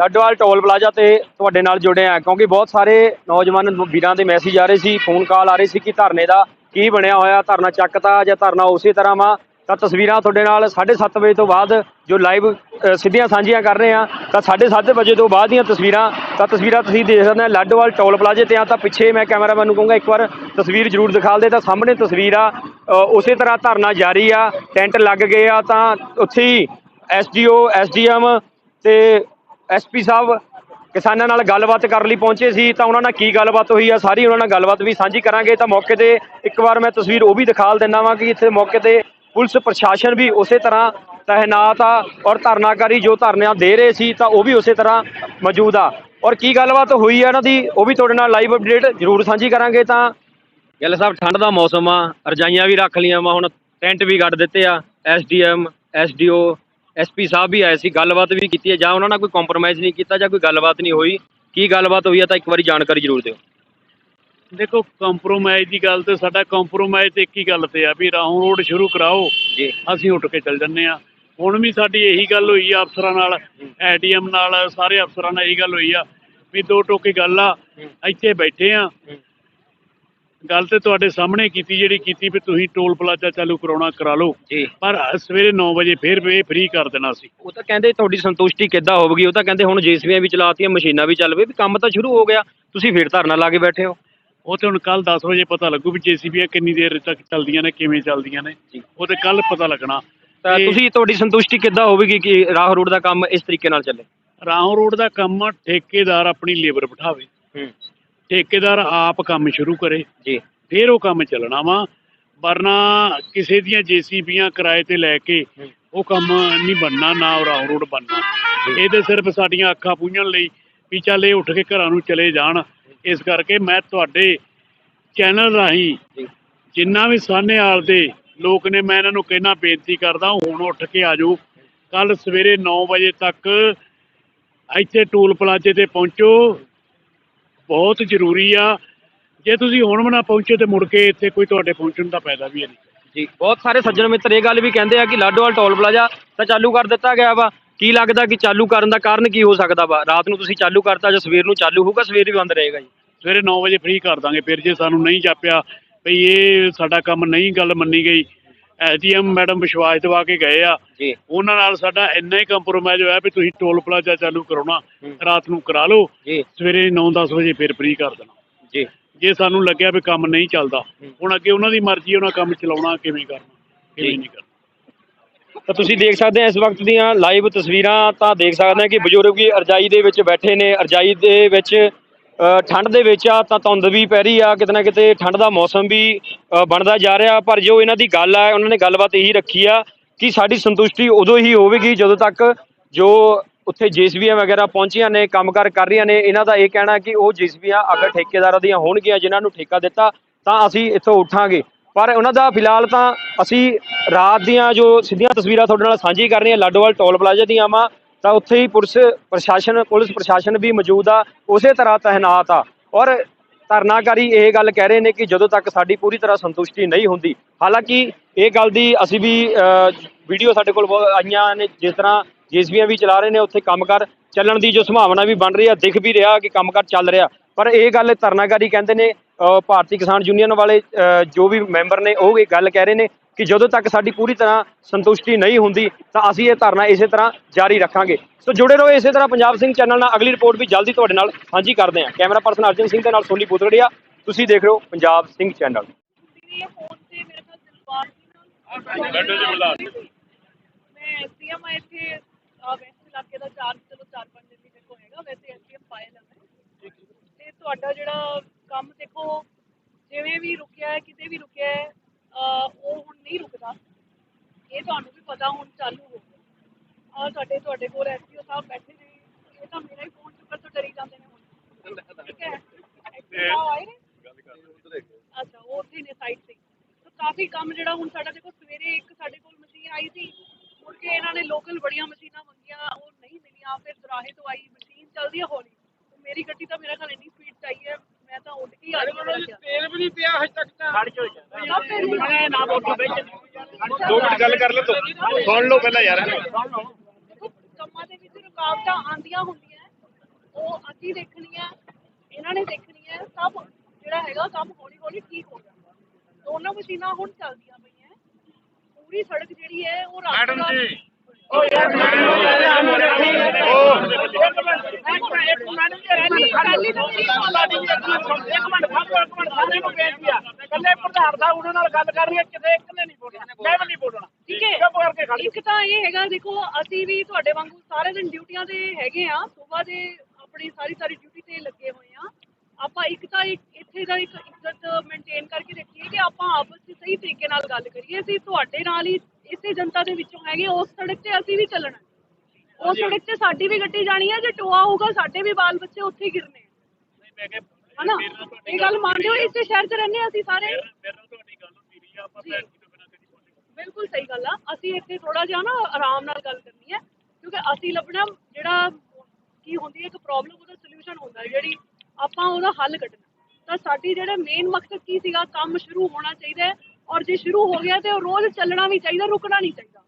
ਲੱਡੋਵਾਲ toll plaza ਤੇ ਤੁਹਾਡੇ ਨਾਲ ਜੁੜੇ ਆ ਕਿਉਂਕਿ ਬਹੁਤ ਸਾਰੇ ਨੌਜਵਾਨ ਵੀਰਾਂ ਦੇ ਮੈਸੇਜ ਆ ਰਹੇ ਸੀ ਫੋਨ ਕਾਲ ਆ ਰਹੇ ਸੀ ਕਿ ਧਰਨੇ ਦਾ ਕੀ ਬਣਿਆ ਹੋਇਆ, ਧਰਨਾ ਚੱਕਤਾ ਜਾਂ ਧਰਨਾ ਉਸੇ ਤਰ੍ਹਾਂ ਵਾ। ਤਾਂ ਤਸਵੀਰਾਂ ਤੁਹਾਡੇ ਨਾਲ 7:30 ਵਜੇ ਤੋਂ ਬਾਅਦ ਜੋ ਲਾਈਵ ਸਿੱਧੀਆਂ ਸਾਂਝੀਆਂ ਕਰ ਰਹੇ ਆ ਤਾਂ 7:30 ਵਜੇ ਤੋਂ ਬਾਅਦ ਦੀਆਂ ਤਸਵੀਰਾਂ, ਤਾਂ ਤਸਵੀਰਾਂ ਤੁਸੀਂ ਦੇਖ ਸਕਦੇ ਆ ਲੱਡੋਵਾਲ ਟੋਲ ਪਲਾਜ਼ੇ ਤੇ ਆ, ਤਾਂ ਪਿੱਛੇ ਮੈਂ ਕੈਮਰਾਮੈਨ ਨੂੰ ਕਹੂੰਗਾ, ਇੱਕ ਵਾਰ ਤਸਵੀਰ ਜ਼ਰੂਰ ਦਿਖਾ ਦੇ, ਤਾਂ ਸਾਹਮਣੇ ਤਸਵੀਰ ਆ ਉਸੇ ਤਰ੍ਹਾਂ ਧਰਨਾ ਜਾਰੀ ਆ, ਟੈਂਟ ਲੱਗ ਗਏ ਆ, ਤਾਂ ਉੱਥੇ ਹੀ ਐਸਡੀਓ ਐਸਡੀਐਮ ਤੇ ਐਸਪੀ ਸਾਹਿਬ ਕਿਸਾਨਾਂ ਨਾਲ ਗੱਲਬਾਤ ਕਰਨ ਲਈ ਪਹੁੰਚੇ ਸੀ ਤਾਂ ਉਹਨਾਂ ਨਾਲ ਕੀ ਗੱਲਬਾਤ ਹੋਈ ਆ? ਸਾਰੀ ਉਹਨਾਂ ਨਾਲ ਗੱਲਬਾਤ ਵੀ ਸਾਂਝੀ ਕਰਾਂਗੇ। ਤਾਂ ਮੌਕੇ ਤੇ ਇੱਕ ਵਾਰ ਮੈਂ ਤਸਵੀਰ ਉਹ ਵੀ ਦਿਖਾਲ ਦਿੰਦਾ ਵਾਂ ਕਿ ਇੱਥੇ ਮੌਕੇ ਤੇ ਪੁਲਿਸ ਪ੍ਰਸ਼ਾਸਨ ਵੀ ਉਸੇ ਤਰ੍ਹਾਂ ਤਹਿਨਾਤ ਆ ਔਰ ਧਰਨਾਕਾਰੀ ਜੋ ਧਰਨਿਆਂ ਦੇ ਰਹੇ ਸੀ ਤਾਂ ਉਹ ਵੀ ਉਸੇ ਤਰ੍ਹਾਂ ਮੌਜੂਦ ਆ। ਔਰ ਕੀ ਗੱਲਬਾਤ ਹੋਈ ਆ ਇਹਨਾਂ ਦੀ ਉਹ ਵੀ ਤੁਹਾਡੇ ਨਾਲ ਲਾਈਵ ਅਪਡੇਟ ਜ਼ਰੂਰ ਸਾਂਝੀ ਕਰਾਂਗੇ ਤਾਂ। ਗੱਲ ਸਾਹਿਬ, ਠੰਡ ਦਾ ਮੌਸਮ ਆ। ਰਜਾਈਆਂ ਵੀ ਰੱਖ ਲੀਆਂ ਵਾ। ਹੁਣ ਟੈਂਟ ਵੀ ਕੱਢ ਦਿੱਤੇ ਆ। ਐਸਡੀਐਮ, ਐਸਡੀਓ ਐਸਪੀ ਸਾਹਿਬ ਵੀ ਆਏ ਸੀ ਗੱਲਬਾਤ ਵੀ ਕੀਤੀ ਹੈ ਜਾਂ ਉਹਨਾਂ ਨਾਲ ਕੋਈ ਕੰਪਰੋਮਾਈਜ਼ ਨਹੀਂ ਕੀਤਾ ਜਾਂ ਕੋਈ ਗੱਲਬਾਤ ਨਹੀਂ ਹੋਈ ਕੀ ਗੱਲਬਾਤ ਹੋਈ ਆ ਤਾਂ ਇੱਕ ਵਾਰੀ ਜਾਣਕਾਰੀ ਜ਼ਰੂਰ ਦਿਓ। ਦੇਖੋ ਕੰਪਰੋਮਾਈਜ਼ ਦੀ ਗੱਲ ਤੇ ਸਾਡਾ ਕੰਪਰੋਮਾਈਜ਼ ਤੇ ਇੱਕ ਹੀ ਗੱਲ ਤੇ ਆ ਵੀ ਰਾਹੋਂ ਰੋਡ ਸ਼ੁਰੂ ਕਰਾਓ ਜੀ। ਅਸੀਂ ਉੱਠ ਕੇ ਚੱਲ ਜੰਨੇ ਆ ਹੁਣ ਵੀ ਸਾਡੀ ਇਹੀ ਗੱਲ ਹੋਈ ਆ ਅਫਸਰਾਂ ਨਾਲ ਐਡੀਐਮ ਨਾਲ ਸਾਰੇ ਅਫਸਰਾਂ ਨਾਲ ਇਹੀ ਗੱਲ ਹੋਈ ਆ ਵੀ ਦੋ ਟੋਕੀ ਗੱਲ ਆ ਇੱਥੇ ਬੈਠੇ ਆ ਗੱਲ ਤੇ ਤੁਹਾਡੇ ਸਾਹਮਣੇ ਕੀਤੀ ਜਿਹੜੀ ਕੀਤੀ ਵੀ ਤੁਸੀਂ ਟੋਲ ਪਲਾਜ਼ਾ ਚਾਲੂ ਕਰਾਉਣਾ ਕਰਾ ਲਓ। ਜੀ। ਪਰ ਸਵੇਰੇ 9 ਵਜੇ ਫੇਰ ਇਹ ਫ੍ਰੀ ਕਰ ਦੇਣਾ ਸੀ। ਉਹ ਤਾਂ ਕਹਿੰਦੇ ਤੁਹਾਡੀ ਸੰਤੁਸ਼ਟੀ ਕਿੱਦਾਂ ਹੋਵੇਗੀ ਉਹ ਤਾਂ ਕਹਿੰਦੇ ਹੁਣ ਜੀਸੀਬੀਆਂ ਵੀ ਚਲਾਤੀਆਂ ਮਸ਼ੀਨਾਂ ਵੀ ਚੱਲ ਪਈ ਵੀ ਕੰਮ ਤਾਂ ਸ਼ੁਰੂ ਹੋ ਗਿਆ। ਤੁਸੀਂ ਫੇਰ ਧਰਨਾ ਲਾ ਕੇ ਬੈਠੇ ਹੋ। ਉਹ ਤੇ ਹੁਣ ਕੱਲ 10 ਵਜੇ ਪਤਾ ਲੱਗੂ ਵੀ ਜੀਸੀਬੀਆਂ ਕਿੰਨੀ ਦੇਰ ਤੱਕ ਚੱਲਦੀਆਂ ਨੇ ਕਿਵੇਂ ਚੱਲਦੀਆਂ ਨੇ। ਉਹ ਤੇ ਕੱਲ ਪਤਾ ਲੱਗਣਾ। ਤਾਂ ਤੇ ਤੁਸੀਂ ਤੁਹਾਡੀ ਸੰਤੁਸ਼ਟੀ ਕਿੱਦਾਂ ਹੋਵੇਗੀ ਕਿ ਰਾਹ ਰੋਡ ਦਾ ਕੰਮ ਇਸ ਤਰੀਕੇ ਨਾਲ ਚੱਲੇ? ਰਾਹੋਂ ਰੋਡ ਦਾ ਕੰਮ ਠੇਕੇਦਾਰ ਆਪਣੀ ਲੇਬਰ ਬਿਠਾਵੇ। ਹੂੰ। ਠੇਕੇਦਾਰ ਆਪ ਕੰਮ ਸ਼ੁਰੂ ਕਰੇ। ਜੀ। ਫਿਰ ਉਹ ਕੰਮ ਚੱਲਣਾ ਵਾ। ਵਰਨਾ ਕਿਸੇ ਦੀਆਂ ਜੀਸੀਬੀਆਂ ਕਿਰਾਏ ਤੇ ਲੈ ਕੇ ਉਹ ਕੰਮ ਨਹੀਂ ਬਣਨਾ ਨਾ ਉਹ ਰਾਹੋਂ ਰੋਡ ਬਣਨਾ। ਇਹਦੇ ਸਿਰਫ ਸਾਡੀਆਂ ਅੱਖਾਂ ਪੂੰਝਣ ਲਈ ਵੀ ਚੱਲ ਇਹ ਉੱਠ ਕੇ ਘਰਾਂ ਨੂੰ ਚਲੇ ਜਾਣ। ਇਸ ਕਰਕੇ ਮੈਂ ਤੁਹਾਡੇ ਚੈਨਲ ਰਾਹੀਂ ਜਿੰਨਾ ਵੀ ਸਾਹਨੇਵਾਲ ਦੇ ਲੋਕ ਨੇ ਮੈਂ ਇਹਨਾਂ ਨੂੰ ਕਹਿਣਾ ਬੇਨਤੀ ਕਰਦਾ ਹੁਣ ਉੱਠ ਕੇ ਆ ਜਾਓ। ਕੱਲ ਸਵੇਰੇ 9 ਵਜੇ ਤੱਕ ਇੱਥੇ ਟੂਲ ਪਲਾਜ਼ੇ ਤੇ ਪਹੁੰਚੋ। ਬਹੁਤ ਜ਼ਰੂਰੀ ਆ। ਜੇ ਤੁਸੀਂ ਹੁਣ ਵੀ ਨਾ ਪਹੁੰਚੇ ਤੇ ਮੁੜ ਕੇ ਇੱਥੇ ਕੋਈ ਤੁਹਾਡੇ ਪਹੁੰਚਣ ਦਾ ਫਾਇਦਾ ਵੀ ਨਹੀਂ। ਜੀ ਬਹੁਤ ਸਾਰੇ ਸੱਜਣ ਮਿੱਤਰ ਇਹ ਗੱਲ ਵੀ ਕਹਿੰਦੇ ਆ ਕਿ ਲਾਡੋਵਾਲ ਟੋਲ ਪਲਾਜ਼ਾ ਤਾਂ ਚਾਲੂ ਕਰ ਦਿੱਤਾ ਗਿਆ ਵਾ। ਕੀ ਲੱਗਦਾ ਕਿ ਚਾਲੂ ਕਰਨ ਦਾ ਕਾਰਨ ਕੀ ਹੋ ਸਕਦਾ ਵਾ? ਰਾਤ ਨੂੰ ਤੁਸੀਂ ਚਾਲੂ ਕਰਤਾ ਜਾਂ ਸਵੇਰ ਨੂੰ ਚਾਲੂ ਹੋਊਗਾ? ਸਵੇਰ ਵੀ ਬੰਦ ਰਹੇਗਾ ਜੀ। ਸਵੇਰੇ 9 ਵਜੇ ਫ੍ਰੀ ਕਰ ਦਾਂਗੇ ਫਿਰ ਜੇ ਸਾਨੂੰ ਨਹੀਂ ਜਾਪਿਆ ਵੀ ਇਹ ਸਾਡਾ ਕੰਮ ਨਹੀਂ ਗੱਲ ਮੰਨੀ ਗਈ ਐਸਡੀਐਮ ਮੈਡਮ ਵਿਸ਼ਵਾਸ ਦਿਵਾ ਕੇ ਗਏ ਆ। ਜੀ। ਉਹਨਾਂ ਨਾਲ ਸਾਡਾ ਇੰਨਾ ਹੀ ਕੰਪਰੋਮਾਈਜ਼ ਹੋਇਆ ਵੀ ਤੁਸੀਂ ਟੋਲ ਪਲਾਜ਼ਾ ਚਾਲੂ ਕਰਾਉਣਾ। ਰਾਤ ਨੂੰ ਕਰਾ ਲਓ। ਜੀ। ਸਵੇਰੇ 9-10 ਵਜੇ ਫਿਰ ਫ੍ਰੀ ਕਰ ਦੇਣਾ। ਜੀ। ਜੇ ਸਾਨੂੰ ਲੱਗਿਆ ਵੀ ਕੰਮ ਨਹੀਂ ਚੱਲਦਾ। ਹੁਣ ਅੱਗੇ ਉਹਨਾਂ ਦੀ ਮਰਜ਼ੀ ਉਹਨਾਂ ਕੰਮ ਚਲਾਉਣਾ ਕਿਵੇਂ ਕਰਨਾ। ਕਿਵੇਂ ਨਹੀਂ ਕਰਨਾ। ਤਾਂ ਤੁਸੀਂ ਦੇਖ ਸਕਦੇ ਆ ਇਸ ਵਕਤ ਦੀਆਂ ਲਾਈਵ ਤਸਵੀਰਾਂ ਤਾਂ ਦੇਖ ਸਕਦੇ ਆ ਕਿ ਬਜ਼ੁਰਗ ਵੀ ਅਰਜਾਈ ਦੇ ਵਿੱਚ ਬੈਠੇ ਨੇ। ਅਰਜਾਈ ਦੇ ਵਿੱਚ ਠੰਡ ਦੇ ਵਿੱਚ ਆ ਤਾਂ ਧੁੰਦ ਵੀ ਪੈ ਰਹੀ ਆ, ਕਿਤੇ ਨਾ ਕਿਤੇ ਠੰਡ ਦਾ ਮੌਸਮ ਵੀ ਬਣਦਾ ਜਾ ਰਿਹਾ। ਪਰ ਜੋ ਇਹਨਾਂ ਦੀ ਗੱਲ ਆ, ਉਹਨਾਂ ਨੇ ਗੱਲਬਾਤ ਇਹੀ ਰੱਖੀ ਆ ਕਿ ਸਾਡੀ ਸੰਤੁਸ਼ਟੀ ਉਦੋਂ ਹੀ ਹੋਵੇਗੀ ਜਦੋਂ ਤੱਕ ਜੋ ਉੱਥੇ ਜੀਸੀਬੀਆਂ ਵਗੈਰਾ ਪਹੁੰਚੀਆਂ ਨੇ, ਕੰਮਕਾਰ ਕਰ ਰਹੀਆਂ ਨੇ, ਇਹਨਾਂ ਦਾ ਇਹ ਕਹਿਣਾ ਕਿ ਉਹ ਜੀਸੀਬੀਆਂ ਅਗਰ ਠੇਕੇਦਾਰਾਂ ਦੀਆਂ ਹੋਣਗੀਆਂ, ਜਿਨ੍ਹਾਂ ਨੂੰ ਠੇਕਾ ਦਿੱਤਾ, ਤਾਂ ਅਸੀਂ ਇੱਥੋਂ ਉੱਠਾਂਗੇ। ਪਰ ਉਹਨਾਂ ਦਾ ਫਿਲਹਾਲ ਤਾਂ ਅਸੀਂ ਰਾਤ ਦੀਆਂ ਜੋ ਸਿੱਧੀਆਂ ਤਸਵੀਰਾਂ ਤੁਹਾਡੇ ਨਾਲ ਸਾਂਝੀ ਕਰ ਰਹੇ ਹਾਂ, ਲਾਡੋਵਾਲ ਟੋਲ ਪਲਾਜ਼ਾ ਦੀਆਂ ਵਾ। ਤਾਂ ਉੱਥੇ ਹੀ ਪੁਲਿਸ ਪ੍ਰਸ਼ਾਸਨ ਪੁਲਿਸ ਪ੍ਰਸ਼ਾਸਨ ਵੀ ਮੌਜੂਦ ਆ, ਉਸੇ ਤਰ੍ਹਾਂ ਤਹਿਨਾਤ ਆ। ਔਰ ਧਰਨਾਕਾਰੀ ਇਹ ਗੱਲ ਕਹਿ ਰਹੇ ਨੇ ਕਿ ਜਦੋਂ ਤੱਕ ਸਾਡੀ ਪੂਰੀ ਤਰ੍ਹਾਂ ਸੰਤੁਸ਼ਟੀ ਨਹੀਂ ਹੁੰਦੀ, ਹਾਲਾਂਕਿ ਇਹ ਗੱਲ ਦੀ ਅਸੀਂ ਵੀ ਵੀਡੀਓ ਸਾਡੇ ਕੋਲ ਬਹੁਤ ਆਈਆਂ ਨੇ, ਜਿਸ ਤਰ੍ਹਾਂ ਜੀਸੀਬੀਆਂ ਵੀ ਚਲਾ ਰਹੇ ਨੇ, ਉੱਥੇ ਕੰਮਕਾਰ ਚੱਲਣ ਦੀ ਜੋ ਸੰਭਾਵਨਾ ਵੀ ਬਣ ਰਹੀ ਆ, ਦਿਖ ਵੀ ਰਿਹਾ ਕਿ ਕੰਮਕਾਰ ਚੱਲ ਰਿਹਾ। ਪਰ ਇਹ ਗੱਲ ਧਰਨਾਕਾਰੀ ਕਹਿੰਦੇ ਨੇ ਭਾਰਤੀ ਕਿਸਾਨ ਯੂਨੀਅਨ ਵਾਲੇ ਜੋ ਵੀ ਮੈਂਬਰ ਨੇ, ਉਹ ਇਹ ਗੱਲ ਕਹਿ ਰਹੇ ਨੇ ਕਿ ਜਦੋਂ ਤੱਕ ਸਾਡੀ ਪੂਰੀ ਤਰ੍ਹਾਂ ਸੰਤੁਸ਼ਟੀ ਨਹੀਂ ਹੁੰਦੀ ਤਾਂ ਅਸੀਂ ਇਹ ਧਰਨਾ ਇਸੇ ਤਰ੍ਹਾਂ ਜਾਰੀ ਰੱਖਾਂਗੇ। ਸੋ ਜੁੜੇ ਰਹੋ ਇਸੇ ਤਰ੍ਹਾਂ ਪੰਜਾਬ ਸਿੰਘ ਚੈਨਲ ਨਾਲ। ਅਗਲੀ ਰਿਪੋਰਟ ਵੀ ਜਲਦੀ ਤੁਹਾਡੇ ਨਾਲ ਸਾਂਝੀ ਕਰਦੇ ਹਾਂ। ਕੈਮਰਾ ਪਰਸਨ ਅਰਜਨ ਸਿੰਘ ਦੇ ਨਾਲ ਸੋਨੀ ਬੁਦੜੀਆ ਤੁਸੀਂ ਦੇਖ ਰਹੇ ਹੋ ਪੰਜਾਬ ਸਿੰਘ ਚੈਨਲ। ਮੇਰੇ ਫੋਨ ਤੇ ਮੇਰੇ ਕੋਲ ਦਿਲਬਾਗ ਸੀ ਨਾ ਬੈਠੋ ਜੀ ਬੁਲਾ ਮੈਂ ਐਸਡੀਐਮ ਆ ਇੱਥੇ। ਆ ਵੈਸਟ ਇਲਾਕੇ ਦਾ ਚਾਰ ਚਲੋ ਚਾਰ ਪੰਜ ਦਿਨ ਦੀ ਮੇਰੇ ਕੋਲ ਹੈਗਾ। ਵੈਸੇ ਐਸਡੀਐਮ ਪਾਇਆ ਜਾਂਦਾ ਤੇ ਤੁਹਾਡਾ ਜਿਹੜਾ ਕੰਮ ਦੇਖੋ ਜਿਵੇਂ ਵੀ ਰੁਕਿਆ ਹੈ ਕਿਤੇ ਵੀ ਰੁਕਿਆ ਉਹ ਹੁਣ ਨਹੀਂ ਰੁਕਦਾ। ਇਹ ਤੁਹਾਨੂੰ ਵੀ ਪਤਾ ਹੁਣ ਚਾਲੂ ਹੋ ਗਿਆ। ਆ ਸਾਡੇ, ਤੁਹਾਡੇ ਕੋਲ ਐਸਡੀਓ ਸਾਹਿਬ ਬੈਠੇ ਨੇ। ਇਹ ਤਾਂ ਮੇਰਾ ਹੀ ਫੋਨ ਚੁੱਕਣ ਤੋਂ ਡਰੀ ਜਾਂਦੇ ਨੇ ਹੁਣ। ਠੀਕ ਹੈ? ਅੱਛਾ, ਉਹ ਉੱਥੇ ਨੇ ਸਾਈਡ ਤੇ। ਤਾਂ ਕਾਫੀ ਕੰਮ ਜਿਹੜਾ ਹੁਣ ਸਾਡਾ ਦੇਖੋ, ਸਵੇਰੇ ਇੱਕ ਸਾਡੇ ਕੋਲ ਮਸ਼ੀਨ ਆਈ ਸੀ। ਮੁੜ ਕੇ ਇਹਨਾਂ ਨੇ ਲੋਕਲ ਬੜੀਆਂ ਮਸ਼ੀਨਾਂ ਮੰਗੀਆਂ, ਉਹ ਨਹੀਂ ਮਿਲੀਆਂ। ਫਿਰ ਦਰਾਹੇ ਤੋਂ ਆਈ, ਮਸ਼ੀਨ ਚੱਲਦੀ ਆ, ਹੌਲੀ ਤੇ ਮੇਰੀ ਗੱਡੀ ਤਾਂ ਮੇਰਾ ਖਿਆਲ ਇੰਨੀ ਸਪੀਡ ਚ ਆਈ ਹੈ ਮੈਂ ਤਾਂ ਉੱਡ ਕੇ ਹੀ ਆ ਗਈ ਤੇਲ ਵੀ ਨਹੀਂ ਪਿਆ ਹਜੇ ਤੱਕ ਤਾਂ ਮੈਂ ਨਾ ਬੋਲੋ ਵਿੱਚ ਦੋ ਮਿੰਟ ਗੱਲ ਕਰ ਲੈ ਤੂੰ। ਸੁਣ ਲਓ ਪਹਿਲਾਂ ਯਾਰ। ਕੰਮਾਂ ਦੇ ਵਿੱਚ ਰੁਕਾਵਟਾਂ ਆਂਦੀਆਂ ਹੁੰਦੀਆਂ ਉਹ ਅਸੀਂ ਦੇਖਣੀ ਹੈ ਇਹਨਾਂ ਨੇ ਦੇਖਣੀ ਹੈ ਸਭ ਜਿਹੜਾ ਹੈਗਾ ਕੰਮ ਹੌਲੀ ਹੌਲੀ ਠੀਕ ਹੋ ਜਾਂਦਾ। ਦੋਨੋਂ ਮਸ਼ੀਨਾਂ ਹੁਣ ਚੱਲਦੀਆਂ ਪਈਆਂ ਪੂਰੀ ਸੜਕ ਜਿਹੜੀ ਹੈ ਉਹ ਮੈਡਮ ਜੀ ਕੱਲੇ ਪ੍ਰਧਾਨ ਸਾਹਿਬ ਉਹਨਾਂ ਨਾਲ ਗੱਲ ਕਰਨੀ ਹੈ ਕਿਤੇ ਇੱਕ ਨੇ ਨਹੀਂ ਬੋਲਣਾ ਮੈਂ ਵੀ ਨਹੀਂ ਬੋਲਣਾ ਠੀਕ ਹੈ ਚੁੱਪ ਕਰਕੇ ਖੜ ਇੱਕ ਤਾਂ ਇਹ ਹੈਗਾ ਦੇਖੋ ਅਸੀਂ ਵੀ ਤੁਹਾਡੇ ਵਾਂਗੂ ਸਾਰੇ ਦਿਨ ਡਿਊਟੀਆਂ ਤੇ ਹੈਗੇ ਆ ਸਵੇਰ ਦੇ ਆਪਣੀ ਸਾਰੀ ਸਾਰੀ ਡਿਊਟੀ ਤੇ ਲੱਗੇ ਹੋਏ ਆ ਆਪਾਂ ਇੱਕ ਤਾਂ ਇੱਕ ਇੱਥੇ ਦਾ ਇੱਕ ਇੱਜ਼ਤ ਮੇਨਟੇਨ ਕਰਕੇ ਰੱਖੀਏ ਕਿ ਆਪਾਂ ਆਪਸ ਵਿੱਚ ਸਹੀ ਤਰੀਕੇ ਨਾਲ ਗੱਲ ਕਰੀਏ। ਅਸੀਂ ਤੁਹਾਡੇ ਨਾਲ ਹੀ ਇਸੇ ਜਨਤਾ ਦੇ ਵਿੱਚੋਂ ਹੈਗੇ ਉਸ ਸੜਕ ਤੇ ਅਸੀਂ ਵੀ ਚੱਲਣਾ ਉਸ ਸੜਕ ਤੇ ਸਾਡੀ ਵੀ ਗੱਡੀ ਜਾਣੀ ਹੈ ਜੇ ਟੋਆ ਹੋਊਗਾ ਸਾਡੇ ਵੀ ਬਾਲ ਬੱਚੇ ਉੱਥੇ ਹੀ ਗਿਰਨੇ। ਹਨਾ? ਇਹ ਗੱਲ ਮੰਨਦੇ ਹੋ ਇਸੇ ਸ਼ਹਿਰ 'ਚ ਰਹਿੰਦੇ ਅਸੀਂ ਸਾਰੇ। ਬਿਲਕੁਲ ਸਹੀ ਗੱਲ ਆ। ਅਸੀਂ ਇੱਥੇ ਥੋੜਾ ਜਿਹਾ ਨਾ ਆਰਾਮ ਨਾਲ ਗੱਲ ਕਰਨੀ ਹੈ ਕਿਉਂਕਿ ਅਸੀਂ ਲੱਭਣਾ ਜਿਹੜਾ ਕੀ ਹੁੰਦੀ ਹੈ ਇੱਕ ਪ੍ਰੋਬਲਮ ਉਹਦਾ ਸੋਲੂਸ਼ਨ ਹੁੰਦਾ ਜਿਹੜੀ ਆਪਾਂ ਉਹਦਾ ਹੱਲ ਕੱਢਣਾ। ਤਾਂ ਸਾਡੀ ਜਿਹੜਾ ਮੇਨ ਮਕਸਦ ਕੀ ਸੀਗਾ? ਕੰਮ ਸ਼ੁਰੂ ਹੋਣਾ ਚਾਹੀਦਾ ਹੈ ਔਰ ਜੇ ਸ਼ੁਰੂ ਹੋ ਗਿਆ ਤੇ ਉਹ ਰੋਜ਼ ਚੱਲਣਾ ਵੀ ਚਾਹੀਦਾ, ਰੁਕਣਾ ਨਹੀਂ ਚਾਹੀਦਾ।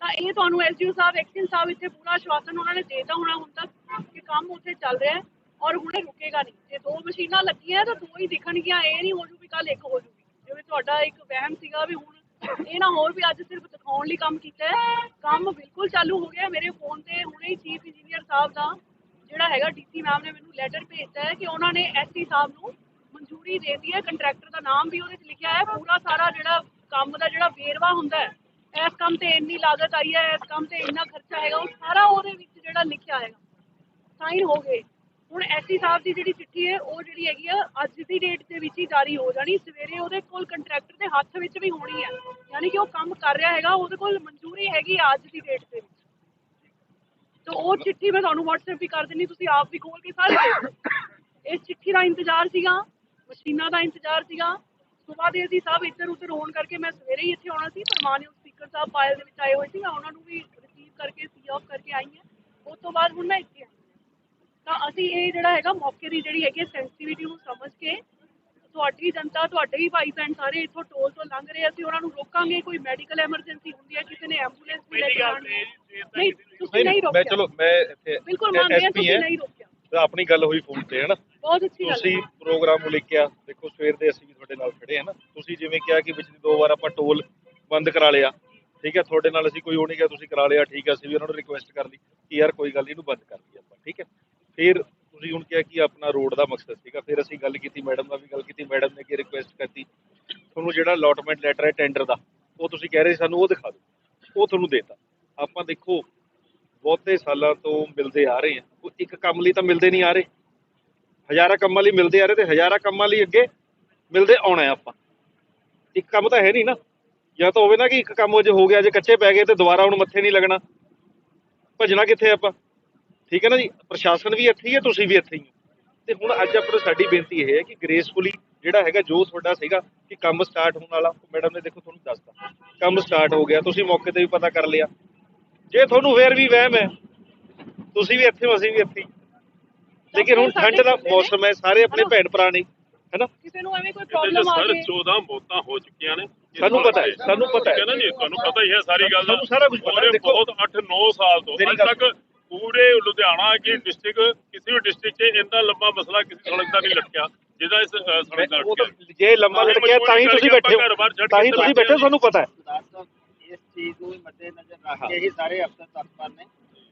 ਤਾਂ ਇਹ ਤੁਹਾਨੂੰ ਐਸਡੀਓ ਸਾਹਿਬ, ਐਕਸ਼ਨ ਸਾਹਿਬ ਇੱਥੇ ਪੂਰਾ ਆਸ਼ਵਾਸਨ ਉਹਨਾਂ ਨੇ ਦੇਤਾ ਹੋਣਾ ਹੁਣ ਤੱਕ ਕਿ ਕੰਮ ਉੱਥੇ ਚੱਲ ਰਿਹਾ ਹੈ ਔਰ ਹੁਣੇ ਰੁਕੇਗਾ ਨਹੀਂ। ਜੇ ਦੋ ਮਸ਼ੀਨਾਂ ਲੱਗੀਆਂ ਤਾਂ ਦੋ ਹੀ ਦਿਖਣਗੀਆਂ, ਇਹ ਨਹੀਂ ਹੋ ਜੂ ਵੀ ਕੱਲ ਇੱਕ ਹੋ ਜੂਗੀ ਜਿਵੇਂ ਤੁਹਾਡਾ ਇੱਕ ਵਹਿਮ ਸੀਗਾ ਵੀ ਹੁਣ ਇਹ ਨਾ ਹੋਰ ਵੀ ਅੱਜ ਸਿਰਫ ਦਿਖਾਉਣ ਲਈ ਕੰਮ ਕੀਤਾ ਹੈ। ਕੰਮ ਬਿਲਕੁਲ ਚਾਲੂ ਹੋ ਗਿਆ ਮੇਰੇ ਫੋਨ ਤੇ ਹੁਣੇ ਹੀ ਚੀਫ ਇੰਜੀਨੀਅਰ ਸਾਹਿਬ ਦਾ ਜਿਹੜਾ ਹੈਗਾ ਡੀਸੀ ਮੈਮ ਨੇ ਮੈਨੂੰ ਲੈਟਰ ਭੇਜਤਾ ਹੈ ਕਿ ਉਹਨਾਂ ਨੇ ਐਸਸੀ ਸਾਹਿਬ ਨੂੰ ਮਨਜ਼ੂਰੀ ਦੇ ਹੈ। ਕੰਟਰੈਕਟਰ ਦਾ ਨਾਮ ਵੀ ਉਹਦੇ 'ਚ ਲਿਖਿਆ ਹੈ। ਪੂਰਾ ਸਾਰਾ ਜਿਹੜਾ ਕੰਮ ਦਾ ਜਿਹੜਾ ਵੇਰਵਾ ਹੁੰਦਾ ਹੈ, ਇਸ ਕੰਮ ਤੇ ਇੰਨੀ ਲਾਗਤ ਆਈ ਹੈ, ਇਸ ਕੰਮ ਤੇ ਇੰਨਾ ਖਰਚਾ ਹੈਗਾ ਉਹ ਸਾਰਾ ਉਹਦੇ ਵਿੱਚ ਜਿਹੜਾ ਲਿਖਿਆ ਹੈਗਾ ਸਾਈਨ ਹੋ ਗਏ। ਹੁਣ ਐਸਸੀ ਸਾਹਿਬ ਦੀ ਜਿਹੜੀ ਚਿੱਠੀ ਹੈ, ਉਹ ਜਿਹੜੀ ਹੈਗੀ ਆ, ਅੱਜ ਦੀ ਡੇਟ ਦੇ ਵਿੱਚ ਹੀ ਜਾਰੀ ਹੋ ਜਾਣੀ। ਸਵੇਰੇ ਉਹਦੇ ਕੋਲ ਕੰਟਰੈਕਟਰ ਦੇ ਹੱਥ ਵਿੱਚ ਵੀ ਹੋਣੀ ਹੈ। ਯਾਨੀ ਕਿ ਉਹ ਕੰਮ ਕਰ ਰਿਹਾ ਹੈਗਾ, ਉਹਦੇ ਕੋਲ ਮਨਜ਼ੂਰੀ ਹੈਗੀ ਅੱਜ ਦੀ ਡੇਟ ਦੇ ਵਿੱਚ। ਤਾਂ ਉਹ ਚਿੱਠੀ ਮੈਂ ਤੁਹਾਨੂੰ WhatsApp ਵੀ ਕਰ ਦਿੰਨੀ, ਤੁਸੀਂ ਆਪ ਵੀ ਖੋਲ ਕੇ ਸਾਰੇ ਇਸ ਚਿੱਠੀ ਦਾ ਇੰਤਜ਼ਾਰ ਸੀਗਾ। ਮਸ਼ੀਨਾਂ ਦਾ ਇੰਤਜ਼ਾਰ ਸੀਗਾ। ਸੁਬਾਹ ਦੇ ਅਸੀਂ ਸਭ ਇੱਧਰ ਉੱਧਰ ਹੋਣ ਕਰਕੇ ਮੈਂ ਸਵੇਰੇ ਹੀ ਇੱਥੇ ਆਉਣਾ ਸੀ। ਪਰ ਮਾਨਯੋਗ ਸਪੀਕਰ ਸਾਹਿਬ ਪਾਇਲ ਦੇ ਵਿੱਚ ਆਏ ਹੋਏ ਸੀ ਮੈਂ ਉਹਨਾਂ ਨੂੰ ਵੀ ਰਿਸੀਵ ਕਰਕੇ ਸੀ ਆਫ ਕਰਕੇ ਆਈ ਹਾਂ। ਉਸ ਤੋਂ ਬਾਅਦ ਹੁਣ ਮੈਂ ਇੱਥੇ ਆਈ ਹਾਂ। ਤਾਂ ਅਸੀਂ ਇਹ ਜਿਹੜਾ ਹੈਗਾ ਮੌਕੇ ਦੀ ਜਿਹੜੀ ਹੈਗੀ ਸੈਂਸਿਟੀਵਿਟੀ ਨੂੰ ਸਮਝ ਕੇ ਤੁਹਾਡੀ ਜਨਤਾ ਤੁਹਾਡੇ ਵੀ ਭਾਈ ਭੈਣ ਸਾਰੇ ਇੱਥੋਂ ਟੋਲ ਤੋਂ ਲੰਘ ਰਹੇ ਅਸੀਂ ਉਹਨਾਂ ਨੂੰ ਰੋਕਾਂਗੇ। ਕੋਈ ਮੈਡੀਕਲ ਐਮਰਜੈਂਸੀ ਹੁੰਦੀ ਹੈ ਕਿਸੇ ਨੇ ਐਂਬੂਲੈਂਸ ਵੀ ਲੈ ਕੇ ਆਉਣੀ ਹੈ। ਨਹੀਂ ਤੁਸੀਂ ਨਹੀਂ ਮੈਂ ਰੋਕਿਆ। ਚਲੋ ਮੈਂ ਇੱਥੇ ਬਿਲਕੁਲ ਮੰਨਦੇ ਹਾਂ ਐਸਪੀ ਤੁਸੀਂ ਹੈ। ਨਹੀਂ ਰੋਕਿਆ। ਆਪਣੀ ਗੱਲ ਹੋਈ ਫੋਨ ਤੇ ਹੈ ਨਾ ਬਹੁਤ ਅੱਛੀ ਗੱਲ ਤੁਸੀਂ ਹੈ ਪ੍ਰੋਗਰਾਮ ਨੂੰ ਲਿਖਿਆ ਦੇਖੋ ਸਵੇਰ ਦੇ ਅਸੀਂ ਵੀ ਤੁਹਾਡੇ ਨਾਲ ਖੜੇ ਹਾਂ ਨਾ। ਤੁਸੀਂ ਜਿਵੇਂ ਕਿਹਾ ਕਿ ਵਿੱਚ ਦੀ ਵਾਰ ਆਪਾਂ ਟੋਲ ਬੰਦ ਕਰਾ ਲਿਆ ਠੀਕ ਹੈ? ਤੁਹਾਡੇ ਨਾਲ ਅਸੀਂ ਕੋਈ ਉਹ ਨਹੀਂ ਕਿਹਾ ਤੁਸੀਂ ਕਰਾ ਲਿਆ ਠੀਕ ਹੈ ਅਸੀਂ ਵੀ ਉਹਨਾਂ ਨੂੰ ਰਿਕੁਐਸਟ ਕਰ ਲਈ ਕਿ ਯਾਰ ਕੋਈ ਗੱਲ ਇਹਨੂੰ ਬੰਦ ਕਰ ਦਈਏ ਆਪਾਂ ਠੀਕ ਹੈ? ਫਿਰ ਤੁਸੀਂ ਹੁਣ ਕਿਹਾ ਕਿ ਆਪਣਾ ਰੋਡ ਦਾ ਮਕਸਦ ਸੀਗਾ ਫਿਰ ਅਸੀਂ ਗੱਲ ਕੀਤੀ ਮੈਡਮ ਨਾਲ ਵੀ ਗੱਲ ਕੀਤੀ ਮੈਡਮ ਨੇ ਕੀ ਰਿਕੁਐਸਟ ਕਰਤੀ। ਤੁਹਾਨੂੰ ਜਿਹੜਾ ਅਲਾਟਮੈਂਟ ਲੈਟਰ ਹੈ ਟੈਂਡਰ ਦਾ ਉਹ ਤੁਸੀਂ ਕਹਿ ਰਹੇ ਸੀ ਸਾਨੂੰ ਉਹ ਦਿਖਾ ਦਿਓ ਉਹ ਤੁਹਾਨੂੰ ਦੇਤਾ। ਆਪਾਂ ਦੇਖੋ ਬਹੁਤੇ ਸਾਲਾਂ ਤੋਂ ਮਿਲਦੇ ਆ ਰਹੇ ਆ ਉਹ ਇੱਕ ਕੰਮ ਲਈ ਤਾਂ ਮਿਲਦੇ ਨਹੀਂ ਆ ਰਹੇ। ਹਜ਼ਾਰਾਂ ਕੰਮਾਂ ਲਈ ਮਿਲਦੇ ਆ ਰਹੇ ਤੇ ਹਜ਼ਾਰਾਂ ਕੰਮਾਂ ਲਈ ਅੱਗੇ ਮਿਲਦੇ ਆਉਣਾ ਆਪਾਂ। ਇੱਕ ਕੰਮ ਤਾਂ ਹੈ ਨਹੀਂ ਨਾ। ਜਾਂ ਤਾਂ ਹੋਵੇ ਨਾ ਕਿ ਇੱਕ ਕੰਮ ਜੇ ਹੋ ਗਿਆ ਜੇ ਕੱਚੇ ਪੈ ਗਏ ਤੇ ਦੁਬਾਰਾ ਹੁਣ ਮੱਥੇ ਨਹੀਂ ਲੱਗਣਾ। ਭਜਣਾ ਕਿੱਥੇ ਆਪਾਂ? ਠੀਕ ਹੈ ਨਾ ਜੀ? ਪ੍ਰਸ਼ਾਸਨ ਵੀ ਇੱਥੇ ਹੀ ਹੈ, ਤੁਸੀਂ ਵੀ ਇੱਥੇ ਹੀ ਹੋ। ਤੇ ਹੁਣ ਅੱਜ ਆਪਣੀ ਸਾਡੀ ਬੇਨਤੀ ਇਹ ਹੈ ਕਿ ਗ੍ਰੇਸਫੁਲੀ ਜਿਹੜਾ ਹੈਗਾ, ਜੋ ਤੁਹਾਡਾ ਸੀਗਾ ਕਿ ਕੰਮ ਸਟਾਰਟ ਹੋਣ ਵਾਲਾ ਮੈਡਮ ਨੇ ਦੇਖੋ ਤੁਹਾਨੂੰ ਦੱਸਤਾ। ਕੰਮ ਸਟਾਰਟ ਹੋ ਗਿਆ, ਤੁਸੀਂ ਮੌਕੇ ਤੇ ਵੀ ਪਤਾ ਕਰ ਲਿਆ। ਜੇ ਤੁਹਾਨੂੰ ਫੇਰ ਵੀ ਵਹਿਮ ਹੈ ਤੁਸੀਂ ਵੀ ਇੱਥੇ ਹੋ ਅਸੀਂ ਵੀ ਇੱਥੇ ਹੀ। ਲੇਕਿਨ ਹੁਣ ਠੰਡ ਦਾ ਮੌਸਮ ਹੈ ਸਾਰੇ ਆਪਣੇ ਭੈਣ ਭਰਾ ਨੇ ਹੈਨਾ? ਕਿਸੇ ਨੂੰ ਐਵੇਂ ਕੋਈ ਪ੍ਰੋਬਲਮ ਆ ਸਰ ਜੇ। 14 ਮੌਤਾਂ ਹੋ ਚੁੱਕੀਆਂ ਨੇ। ਸਾਨੂੰ ਪਤਾ ਹੈ, ਸਾਨੂੰ ਪਤਾ ਹੈ। ਠੀਕ ਨਾ ਜੀ ਤੁਹਾਨੂੰ ਪਤਾ ਹੀ ਹੈ ਸਾਰੀ ਗੱਲ। ਦਾ ਸਾਨੂੰ ਸਾਰਾ ਕੁਝ ਪਤਾ ਹੈ, ਔਰ ਇਹ ਦੇਖੋ। ਬਹੁਤ 8-9 ਸਾਲ ਤੋਂ ਮੇਰੀ ਅੱਜ ਗੱਲ ਤੱਕ ਪੂਰੇ ਲੁਧਿਆਣਾ ਕੀ ਡਿਸਟ੍ਰਿਕਟ ਕਿਸੇ ਵੀ ਡਿਸਟ੍ਰਿਕਟ 'ਚ ਇੰਨਾ ਲੰਬਾ ਮਸਲਾ ਕਿਸੇ ਸੜਕ ਦਾ ਨਹੀਂ ਲਟਕਿਆ ਜਿਹਦਾ ਇਸ ਅ, ਸੜਕ ਦਾ ਉਹ ਤਾਂ ਲਟਕਿਆ ਜੇ ਲੰਮਾ ਲਟਕਿਆ ਤਾਂ ਹੀ ਤੁਸੀਂ ਬੈਠੇ ਹੋ। ਤਾਂ ਹੀ ਤੁਸੀਂ ਬੈਠੇ ਹੋ ਸਾਨੂੰ ਪਤਾ ਹੈ। ਸਰਦਾਰ ਸਾਹਿਬ ਇਸ ਚੀਜ਼ ਨੂੰ ਮੱਦੇ ਨਜ਼ਰ ਰੱਖ ਕੇ ਹੀ ਸਾਰੇ ਅਫਸਰ ਤਤਪਰ ਨੇ।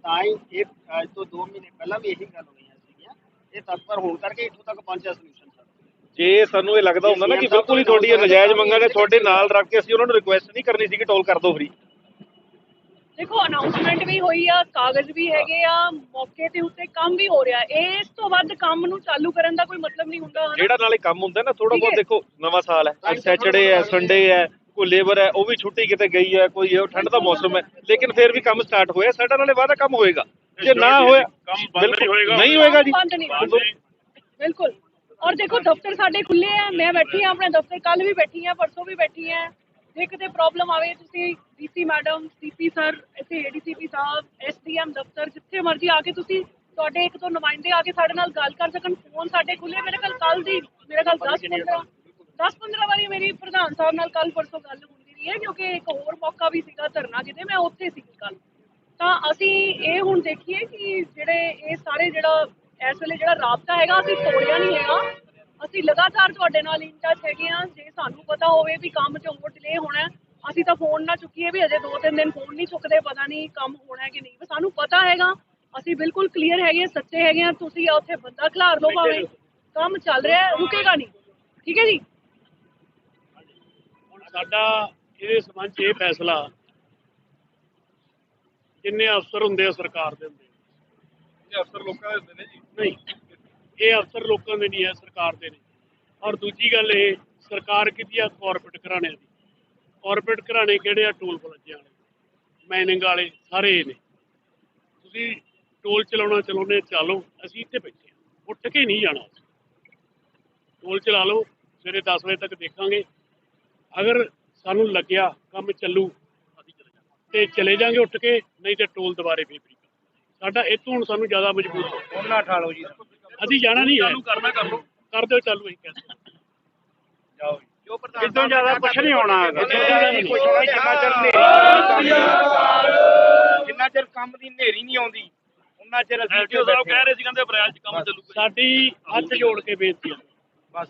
ਤਾਂ ਹੀ ਇੱਕ ਅੱਜ ਤੋਂ 2 ਮਹੀਨੇ ਪਹਿਲਾਂ ਵੀ ਇਹੀ ਗੱਲ ਹੋਈਆਂ ਸੀਗੀਆਂ। ਇਹ ਤਤਪਰ ਹੋਣ ਕਰਕੇ ਇੱਥੋਂ ਤੱਕ ਪਹੁੰਚਿਆ ਸੋਲੂਸ਼ਨ ਸਰ ਜੇ ਸਾਨੂੰ ਇਹ ਲੱਗਦਾ ਹੁੰਦਾ ਨਾ ਕਿ ਬਿਲਕੁਲ ਹੀ ਤੁਹਾਡੀ ਇਹ ਨਜਾਇਜ਼ ਮੰਗਾਂ ਨੇ ਤੁਹਾਡੇ ਨਾਲ ਰੱਖ ਕੇ ਅਸੀਂ ਉਹਨਾਂ ਨੂੰ ਰਿਕੁਐਸਟ ਨਹੀਂ ਕਰਨੀ ਸੀ ਕਿ ਟੋਲ ਕਰ ਦਿਓ ਫ੍ਰੀ। ਦੇਖੋ ਅਨਾਉਂਸਮੈਂਟ ਵੀ ਹੋਈ ਆ ਕਾਗਜ਼ ਵੀ ਹੈਗੇ ਆ ਮੌਕੇ ਤੇ ਉੱਤੇ ਕੰਮ ਵੀ ਹੋ ਰਿਹਾ। ਇਸ ਤੋਂ ਵੱਧ ਕੰਮ ਨੂੰ ਚਾਲੂ ਕਰਨ ਦਾ ਕੋਈ ਮਤਲਬ ਨਹੀਂ ਹੁੰਦਾ? ਜਿਹੜਾ ਨਾਲੇ ਕੰਮ ਹੁੰਦਾ ਨਾ ਥੋੜਾ ਬਹੁਤ। ਦੇਖੋ ਨਵਾਂ ਸਾਲ ਹੈ ਅੱਜ ਸੈਚਰਡੇ ਹੈ ਸੰਡੇ ਹੈ। ਕੋਈ ਲੇਬਰ ਹੈ ਉਹ ਵੀ ਛੁੱਟੀ ਕਿਤੇ ਗਈ ਹੈ ਕੋਈ ਇਹ ਠੰਡ ਦਾ ਮੌਸਮ ਹੈ ਲੇਕਿਨ ਫਿਰ ਵੀ ਕੰਮ ਸਟਾਰਟ ਹੋਇਆ ਸਾਡਾ ਨਾਲੇ ਵਾਅਦਾ ਕੰਮ ਹੋਏਗਾ ਜੇ ਨਾ ਹੋਇਆ ਕੰਮ ਬੰਦ ਨਹੀਂ ਬਿਲਕੁਲ ਹੋਏਗਾ। ਨਹੀਂ ਹੋਏਗਾ ਜੀ। ਬਿਲਕੁਲ ਔਰ ਦੇਖੋ ਦਫ਼ਤਰ ਸਾਡੇ ਖੁੱਲੇ ਆ ਮੈਂ ਬੈਠੀ ਆ ਆਪਣੇ ਦਫ਼ਤਰ ਕੱਲ ਵੀ ਬੈਠੀ ਆ ਪਰਸੋਂ ਵੀ ਬੈਠੀ ਆ ਜੇ ਕਿਤੇ ਪ੍ਰੋਬਲਮ ਆਵੇ ਤੁਸੀਂ ਡੀਸੀ ਮੈਡਮ ਸੀਪੀ ਸਰ ਇੱਥੇ ਏਡੀਸੀਪੀ ਸਾਹਿਬ ਐਸਡੀਐਮ ਦਫ਼ਤਰ ਜਿੱਥੇ ਮਰਜ਼ੀ ਆ ਕੇ ਤੁਸੀਂ ਤੁਹਾਡੇ ਇੱਕ ਤੋਂ ਨੁਮਾਇੰਦੇ ਆ ਕੇ ਸਾਡੇ ਨਾਲ ਗੱਲ ਕਰ ਸਕਣ ਫੋਨ ਸਾਡੇ ਖੁੱਲੇ ਮੇਰੇ ਕੋਲ ਕੱਲ ਦੀ ਮੇਰੇ ਕੋਲ 10 15 10 15 ਵਾਰੀ ਮੇਰੀ ਪ੍ਰਧਾਨ ਸਾਹਿਬ ਨਾਲ ਕੱਲ ਪਰਸੋਂ ਗੱਲ ਹੁੰਦੀ ਰਹੀ ਹੈ ਕਿਉਂਕਿ ਇੱਕ ਹੋਰ ਮੌਕਾ ਵੀ ਸੀਗਾ ਧਰਨਾ ਕਿਤੇ ਮੈਂ ਉੱਥੇ ਸੀ ਕੱਲ ਤਾਂ ਅਸੀਂ ਇਹ ਹੁਣ ਦੇਖੀਏ ਕਿ ਜਿਹੜੇ ਇਹ ਸਾਰੇ ਜਿਹੜਾ ਇਸ ਵੇਲੇ ਜਿਹੜਾ ਰਾਬਤਾ ਹੈਗਾ ਅਸੀਂ ਤੋੜਿਆ ਨਹੀਂ ਹੈਗਾ। ਅਸੀਂ ਲਗਾਤਾਰ ਤੁਹਾਡੇ ਨਾਲ ਇਨ ਟੱਚ ਹੈਗੇ ਆ ਜੇ ਸਾਨੂੰ ਪਤਾ ਹੋਵੇ ਵੀ ਕੰਮ 'ਚ ਹੋਰ ਡਿਲੇ ਹੋਣਾ ਅਸੀਂ ਤਾਂ ਫੋਨ ਨਾ ਚੁੱਕੀਏ ਵੀ ਅਜੇ ਦੋ ਤਿੰਨ ਦਿਨ ਫੋਨ ਨਹੀਂ ਚੁੱਕਦੇ ਪਤਾ ਨਹੀਂ ਕੰਮ ਹੋਣਾ ਹੈ ਕਿ ਨਹੀਂ। ਸਾਨੂੰ ਪਤਾ ਹੈਗਾ ਅਸੀਂ ਬਿਲਕੁਲ ਕਲੀਅਰ ਹੈਗੇ ਸੱਚੇ ਹੈਗੇ ਆ ਤੁਸੀਂ ਉੱਥੇ ਬੰਦਾ ਖਿਲਾਰ ਲਓ ਭਾਵੇਂ। ਕੰਮ ਚੱਲ ਰਿਹਾ ਰੁਕੇਗਾ ਨਹੀਂ। ਠੀਕ ਹੈ ਜੀ? ਸਾਡਾ ਇਹਦੇ ਸੰਬੰਧ 'ਚ ਇਹ ਫੈਸਲਾ ਜਿੰਨੇ ਅਫਸਰ ਹੁੰਦੇ ਆ ਸਰਕਾਰ ਦੇ ਹੁੰਦੇ। ਇਹ ਅਫਸਰ ਲੋਕਾਂ ਦੇ ਹੁੰਦੇ ਨੇ ਜੀ? ਨਹੀਂ ਇਹ ਅਫਸਰ ਲੋਕਾਂ ਦੇ ਨਹੀਂ ਹੈ ਸਰਕਾਰ ਦੇ ਨੇ ਔਰ ਦੂਜੀ ਗੱਲ ਇਹ ਸਰਕਾਰ ਕੀਤੀ ਆ? ਕਾਰਪੋਰੇਟ ਘਰਾਣਿਆਂ ਦੀ। ਕਾਰਪੋਰੇਟ ਘਰਾਣੇ ਕਿਹੜੇ ਆ? ਟੋਲ ਪਲਾਜ਼ੇ ਵਾਲੇ। ਮਾਈਨਿੰਗ ਵਾਲੇ ਸਾਰੇ ਇਹ ਨੇ। ਤੁਸੀਂ ਟੋਲ ਚਲਾਉਣਾ ਚਲਾਉਣੇ ਚਾਲੋ ਅਸੀਂ ਇੱਥੇ ਬੈਠੇ ਉੱਠ ਕੇ ਨਹੀਂ ਜਾਣਾ ਟੋਲ ਚਲਾ ਲਓ ਸਵੇਰੇ 10 ਵਜੇ ਤੱਕ ਦੇਖਾਂਗੇ। ਅਗਰ ਸਾਨੂੰ ਲੱਗਿਆ ਕੰਮ ਚੱਲੂ ਅਸੀਂ ਚਲੇ ਜਾਵਾਂਗੇ। ਤੇ ਚਲੇ ਜਾਾਂਗੇ ਉੱਠ ਕੇ ਨਹੀਂ ਤੇ ਟੋਲ ਦੁਬਾਰੇ ਫੇਰ ਫਰੀ ਸਾਡਾ ਇੱਥੋਂ ਹੁਣ ਸਾਨੂੰ ਜ਼ਿਆਦਾ ਮਜਬੂਰ ਹੋ ਉਹਨਾਂ ਠਾ ਲਓ ਜੀ। ਅਸੀਂ ਜਾਣਾ ਨਹੀਂ ਹੈ। ਕਰਨਾ ਕਰ ਲਓ। ਕਰ ਦਿਓ ਚਾਲੂ ਅਸੀਂ ਕਹਿੰਦੇ ਜਾਓ ਜੀ। ਜੋ ਪ੍ਰਧਾਨ ਇਦੋਂ ਜ਼ਿਆਦਾ ਕੁਝ ਨਹੀਂ ਹੋਣਾ ਹੈਗਾ ਨਹੀਂ ਕੁਝ ਹੋਣਾ ਜਿੰਨਾ ਚਿਰ ਹਨੇਰੀ ਜਿੰਨਾ ਚਿਰ ਕੰਮ ਦੀ ਹਨੇਰੀ ਨਹੀਂ ਆਉਂਦੀ ਉਹਨਾਂ ਚਿਰ ਅਸੀਂ ਐਸਡੀਓ ਸਾਹਿਬ ਕਹਿ ਰਹੇ ਸੀ ਕਹਿੰਦੇ ਅਪ੍ਰੈਲ 'ਚ ਕੰਮ ਚੱਲੂਗਾ ਸਾਡੀ ਹੱਥ ਜੋੜ ਕੇ ਬੇਨਤੀ ਹੈ। ਬਸ।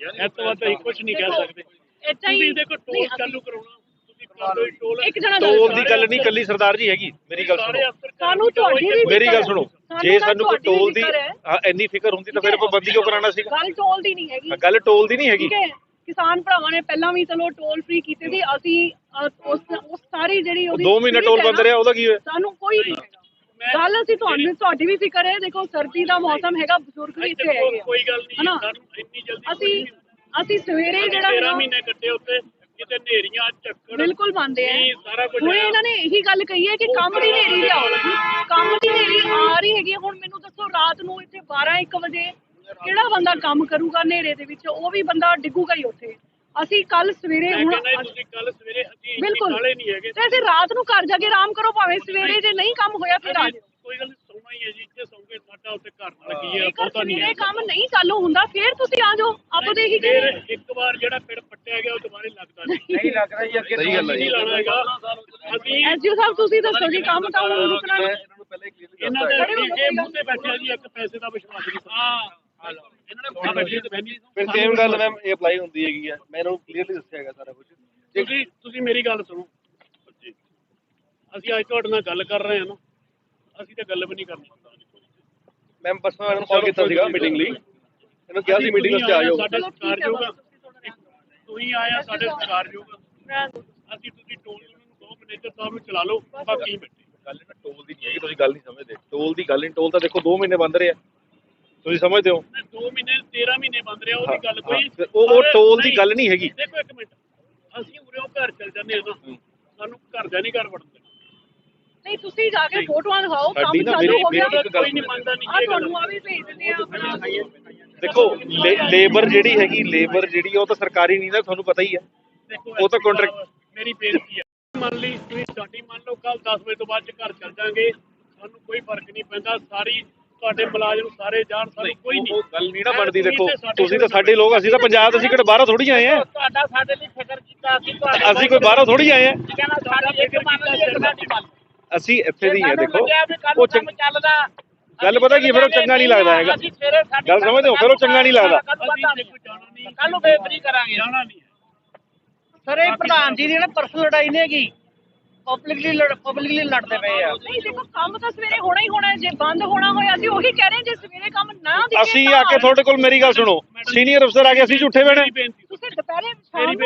ਇਸ ਤੋਂ ਵੱਧ ਅਸੀਂ ਕੁਝ ਨਹੀਂ ਕਹਿ ਸਕਦੇ। ਏਦਾਂ ਹੀ ਤੁਸੀਂ ਦੇਖੋ ਟੋਲ ਨਹੀਂ, ਅਸੀਂ- ਚਾਲੂ ਕਰਾਉਣਾ। ਤੁਸੀਂ ਕਰ ਦਿਓ ਟੋਲ ਇੱਕ ਜਣਾ ਟੋਲ ਦੀ ਗੱਲ ਨਹੀਂ ਕੱਲੀ ਸਰਦਾਰ ਜੀ ਹੈਗੀ ਮੇਰੀ ਗੱਲ ਸਾਰੇ ਸੁਣੋ। ਅਫਸਰ ਸਾਨੂੰ ਤੁਹਾਡੀ ਵੀ ਮੇਰੀ ਗੱਲ ਸੁਣੋ ਜੇ ਸਾਨੂੰ ਕੋਈ ਟੋਲ ਦੀ ਹੈ। ਇੰਨੀ ਫਿਕਰ ਹੁੰਦੀ ਤਾਂ ਫਿਰ ਆਪਾਂ ਬੰਦੀ ਕਿਉਂ ਕਰਾਉਣਾ ਸੀਗਾ? ਗੱਲ ਟੋਲ ਦੀ ਨਹੀਂ ਹੈਗੀ। ਗੱਲ ਟੋਲ ਦੀ ਨਹੀਂ ਹੈਗੀ। ਠੀਕ ਹੈ ਕਿਸਾਨ ਭਰਾਵਾਂ ਨੇ ਪਹਿਲਾਂ ਵੀ ਚਲੋ ਟੋਲ ਫ੍ਰੀ ਕੀਤੇ ਸੀ ਅਸੀਂ ਅ, ਉਸ ਉਸ ਸਾਰੀ ਜਿਹੜੀ ਉਹਦੀ ਦੋ ਮਹੀਨੇ spirit ਟੋਲ ਬੰਦ ਰਿਹਾ ਉਹਦਾ ਕੀ ਹੋਇਆ? ਸਾਨੂੰ ਕੋਈ ਨਹੀਂ ਹੈਗਾ। ਗੱਲ ਅਸੀਂ ਤੁਹਾਨੂੰ ਤੁਹਾਡੀ ਵੀ ਫਿਕਰ ਹੈ ਦੇਖੋ ਸਰਦੀ ਦਾ ਮੌਸਮ ਹੈਗਾ ਬਜ਼ੁਰਗ ਵੀ ਇੱਥੇ ਹੈਗੇ ਆ। ਕੋਈ ਗੱਲ ਨਹੀਂ ਹਨਾ? ਸਾਨੂੰ ਇੰਨੀ ਜਲਦੀ ਅਸੀਂ ਅਸੀਂ ਸਵੇਰੇ ਜਿਹੜਾ 13 ਹੈਗਾ ਮਹੀਨੇ ਕੱਟੇ ਉੱਤੇ ਕਿਤੇ ਨੇਰੀਆਂ ਝੱਕੜ ਬਿਲਕੁਲ ਮੰਨਦੇ ਆ। ਹੁਣ। ਇਹਨਾਂ ਨੇ ਇਹੀ ਗੱਲ ਕਹੀ ਹੈ ਕਿ ਕੰਮ ਦੀ ਨੇਰੀ ਲਿਆਓ ਕੰਮ ਦੀ ਨੇਰੀ ਆ ਰਹੀ ਹੈਗੀ। ਹੁਣ ਮੈਨੂੰ ਦੱਸੋ ਰਾਤ ਨੂੰ ਇੱਥੇ 12 1 ਵਜੇ ਕਿਹੜਾ ਬੰਦਾ ਕੰਮ ਕਰੂਗਾ ਨੇਰੇ ਦੇ ਵਿੱਚ? ਉਹ ਵੀ ਬੰਦਾ ਡਿੱਗੂਗਾ ਹੀ ਉੱਥੇ। ਅਸੀਂ ਕੱਲ ਸਵੇਰੇ ਹੁਣ ਤੁਸੀਂ ਕੱਲ ਸਵੇਰੇ ਅਸੀਂ ਬਿਲਕੁਲ। ਕਾਲੇ ਨਹੀਂ ਹੈਗੇ। ਤੇ ਅਸੀਂ ਰਾਤ ਨੂੰ ਘਰ ਜਾ ਕੇ ਆਰਾਮ ਕਰੋ ਭਾਵੇਂ ਸਵੇਰੇ ਜੇ ਨਹੀਂ ਕੰਮ ਹੋਇਆ ਫਿਰ ਆ ਜਾਓ। ਕੋਈ ਗੱਲ ਨਹੀਂ ਸੌਣਾ ਹੀ ਹੈ ਜੀ ਇੱਥੇ ਸੌਂਗੇ ਸਾਡਾ ਉੱਥੇ ਘਰ ਨਾਲ ਕੀ ਹੈ ਜੇਕਰ ਬਹੁਤਾ ਨਹੀਂ ਸਵੇਰੇ ਹੈ। ਕੰਮ ਨਹੀਂ ਚਾਲੂ ਹੁੰਦਾ ਫਿਰ ਤੁਸੀਂ ਆ ਜਾਓ ਆਪਾਂ ਤਾਂ ਇਹੀ ਫਿਰ ਕਹਿੰਦੇ ਇੱਕ ਵਾਰ ਜਿਹੜਾ ਪਿੰਡ ਪੱਟਿਆ ਗਿਆ ਉਹ ਦੁਬਾਰੇ ਲੱਗਦਾ ਨਹੀਂ ਨਹੀਂ ਲੱਗ ਰਿਹਾ ਜੀ ਅੱਗੇ ਸਹੀ ਗੱਲ ਹੈ ਨਹੀਂ ਜੀ। ਲਾਣਾ ਹੈਗਾ। ਅਸੀਂ ਐਸਜੀਓ ਸਾਹਿਬ ਤੁਸੀਂ ਦੱਸੋ ਜੀ ਕੰਮ ਤਾਂ ਹੁਣ ਰੁਕਣਾ ਨਹੀਂ। ਇਹਨਾਂ ਨੂੰ ਪਹਿਲਾਂ ਹੀ clearly ਇਹਨਾਂ ਦੱਸਤਾ ਦੇ ਹੈ। ਜੇ ਮੂੰਹ ਤੇ ਬੈਠਿਆ ਜੀ ਇੱਕ ਪੈਸੇ ਦਾ ਵਿਸ਼ਵਾਸ ਨਹੀਂ ਹਾਂ। ਇਹਨਾਂ ਨੇ ਬੜਾ ਬੈਠੇ ਤੇ ਬੈਠੀ। ਫਿਰ ਸੇਮ ਗੱਲ ਮੈਮ ਇਹ ਅਪਲਾਈ ਹੁੰਦੀ ਹੈਗੀ ਆ। ਮੈਂ ਇਹਨਾਂ ਨੂੰ ਕਲੀਅਰਲੀ ਦੱਸਿਆ ਹੈਗਾ ਸਾਰਾ ਕੁਝ ਤੁਸੀਂ ਤੁਸੀਂ ਮੇਰੀ ਗੱਲ ਸੁਣੋ। ਅਸੀਂ ਅੱਜ ਤੁਹਾਡੇ ਨਾਲ ਗੱਲ ਕਰ ਰਹੇ ਹਾਂ ਨਾ। ਅਸੀਂ ਤਾਂ ਗੱਲ ਵੀ ਨਹੀਂ ਕਰਨੀ। ਮੈਮ ਪਰਸਨਲ ਇਹਨਾਂ ਨੂੰ ਕਾਲ ਕੀਤਾ ਸੀਗਾ ਮੀਟਿੰਗ ਲਈ। ਇਹਨੂੰ ਕਿਹਾ ਸੀ ਮੀਟਿੰਗ ਵਾਸਤੇ ਆ ਜਾਓ। ਸਾਡੇ ਆ। ਬਸ, ਤੁਸੀਂ ਆਇਆ ਸਾਡੇ ਆ। ਰਹਿਣ ਦਿਓ। ਅਸੀਂ ਤੁਸੀਂ ਟੋਲ ਨੂੰ ਦੋ ਮੈਨੇਜਰ ਸਾਹਿਬ ਨੂੰ ਚਲਾ ਲਓ ਬਾਕੀ ਬੈਠੇ ਗੱਲ ਨਾ ਟੋਲ ਦੀ ਨਹੀਂ ਹੈਗੀ ਤੁਸੀਂ ਗੱਲ ਨਹੀਂ ਸਮਝਦੇ। ਟੋਲ ਦੀ ਗੱਲ ਨਹੀਂ ਟੋਲ ਤਾਂ ਦੇਖੋ 2 ਮਹੀਨੇ ਬੰਦ ਰਿਹਾ। ਤੁਸੀਂ ਸਮਝਦੇ ਹੋ? ਮੈਂ 2 ਮਹੀਨੇ 13 ਮਹੀਨੇ ਬੰਦ ਰਿਹਾ ਉਹਦੀ ਗੱਲ ਕੋਈ ਉਹ- ਉਹ ਟੋਲ ਦੀ ਗੱਲ ਨਹੀਂ ਹੈਗੀ। ਦੇਖੋ ਇੱਕ ਮਿੰਟ। ਅਸੀਂ ਉਰੇ ਘਰ ਚੱਲ ਜਾਂਦੇ ਹਾਂ ਨਾ। ਸਾਨੂੰ ਘਰ ਦਾ ਨਹੀਂ ਘਰ ਵੜਦੇ ਨਹੀਂ ਤੁਸੀਂ ਜਾ ਕੇ ਫੋਟੋਆਂ ਦਿਖਾਓ ਕੰਮ ਸਾਡੀ ਚਾਲੂ ਹੋ ਗਿਆ। ਕੋਈ ਨਹੀਂ ਮੰਨਦਾ ਨਹੀਂ ਆ ਤੁਹਾਨੂੰ ਆ ਵੀ ਭੇਜ ਦਿੰਦੇ ਆ ਆਪਣਾ। ਦੇਖੋ ਲੇਬਰ ਜਿਹੜੀ ਹੈਗੀ ਲੇਬਰ ਜਿਹੜੀ ਆ, ਉਹ ਤਾਂ ਸਰਕਾਰੀ ਨਹੀਂ ਨਾ ਤੁਹਾਨੂੰ ਪਤਾ ਹੀ ਦੇਖੋ ਉਹ ਤਾਂ ਸਾਹਿਬ, ਮੇਰੀ ਬੇਨਤੀ ਹੈ ਮੰਨ ਲਈ ਤੁਸੀਂ ਸਾਡੀ ਮੰਨ ਲਓ ਕੱਲ 10 ਵਜੇ ਤੋਂ ਬਾਅਦ ਚ ਘਰ ਚੱਲ ਜਾਾਂਗੇ ਸਾਨੂੰ ਕੋਈ ਫ਼ਰਕ ਨਹੀਂ ਪੈਂਦਾ। ਸਾਰੀ ਤੁਹਾਡੇ ਮੁਲਾਜ਼ਮ ਸਾਰੇ ਜਾਣ ਸਾਨੂੰ ਕੋਈ ਨਹੀਂ। ਉਹ ਗੱਲ ਨਹੀਂ ਨਾ ਬਣਦੀ ਦੇਖੋ ਸਾਡੇ ਤੁਸੀਂ ਤਾਂ ਸਾਡੇ ਲੋਕ ਅਸੀਂ ਤਾਂ ਪੰਜਾਬ ਅਸੀਂ ਕਿਹੜੇ ਬਾਹਰੋਂ ਥੋੜੀ ਆਏ ਆ। ਤੁਹਾਡਾ ਸਾਡੇ ਲਈ ਫਿਕਰ ਕੀਤਾ ਅਸੀਂ ਤੁਹਾਡੇ ਅਸੀਂ ਕੋਈ ਬਾਹਰੋਂ ਥੋੜੀ ਆਏ ਆ। ਕਹਿੰਦਾ ਸਾਡੀ ਇੱਕ ਮੰਨ ਲਈ ਇੱਕ ਸਾਡੀ ਮੰਨ ਅਸੀਂ ਇੱਥੇ ਦੇ ਹੀ ਦੇਖੋ। ਉਹ ਚੰਗ- ਚੱਲਦਾ ਗੱਲ ਪਤਾ ਕੀ ਫਿਰ ਉਹ ਚੰਗਾ ਨਹੀਂ ਲੱਗਦਾ ਹੈਗਾ। ਗੱਲ ਸਮਝਦੇ ਹੋ, ਫਿਰ ਉਹ ਚੰਗਾ ਨਹੀਂ ਲੱਗਦਾ। ਕੱਲ ਨੂੰ ਬੇਫਰੀ ਕਰਾਂਗੇ। ਜਾਣਾ ਨਹੀਂ ਹੈ। ਸਰ ਇਹ ਪ੍ਰਧਾਨ ਜੀ ਦੀ ਨਾ ਪਰਸਨਲ ਲੜਾਈ ਨਹੀਂ ਹੈਗੀ। ਪਬਲਿਕਲੀ ਪਬਲਿਕਲੀ ਲੜਦੇ ਪਏ ਆ। ਨਹੀਂ ਦੇਖੋ ਕੰਮ ਤਾਂ ਸਵੇਰੇ ਹੋਣਾ ਹੀ ਹੋਣਾ। ਜੇ ਬੰਦ ਹੋਣਾ ਹੋਇਆ ਅਸੀਂ ਉਹੀ ਕਹਿ ਰਹੇ ਜੇ ਸਵੇਰੇ ਕੰਮ ਨਾ ਦਿਖੇ ਅਸੀਂ ਆ ਕੇ ਤੁਹਾਡੇ ਕੋਲ ਮੇਰੀ ਗੱਲ ਸੁਣੋ। ਸੀਨੀਅਰ ਅਫਸਰ ਆ ਕੇ ਅਸੀਂ ਝੂਠੇ ਬਣੇ। ਤੁਸੀਂ ਦੁਪਹਿਰੇ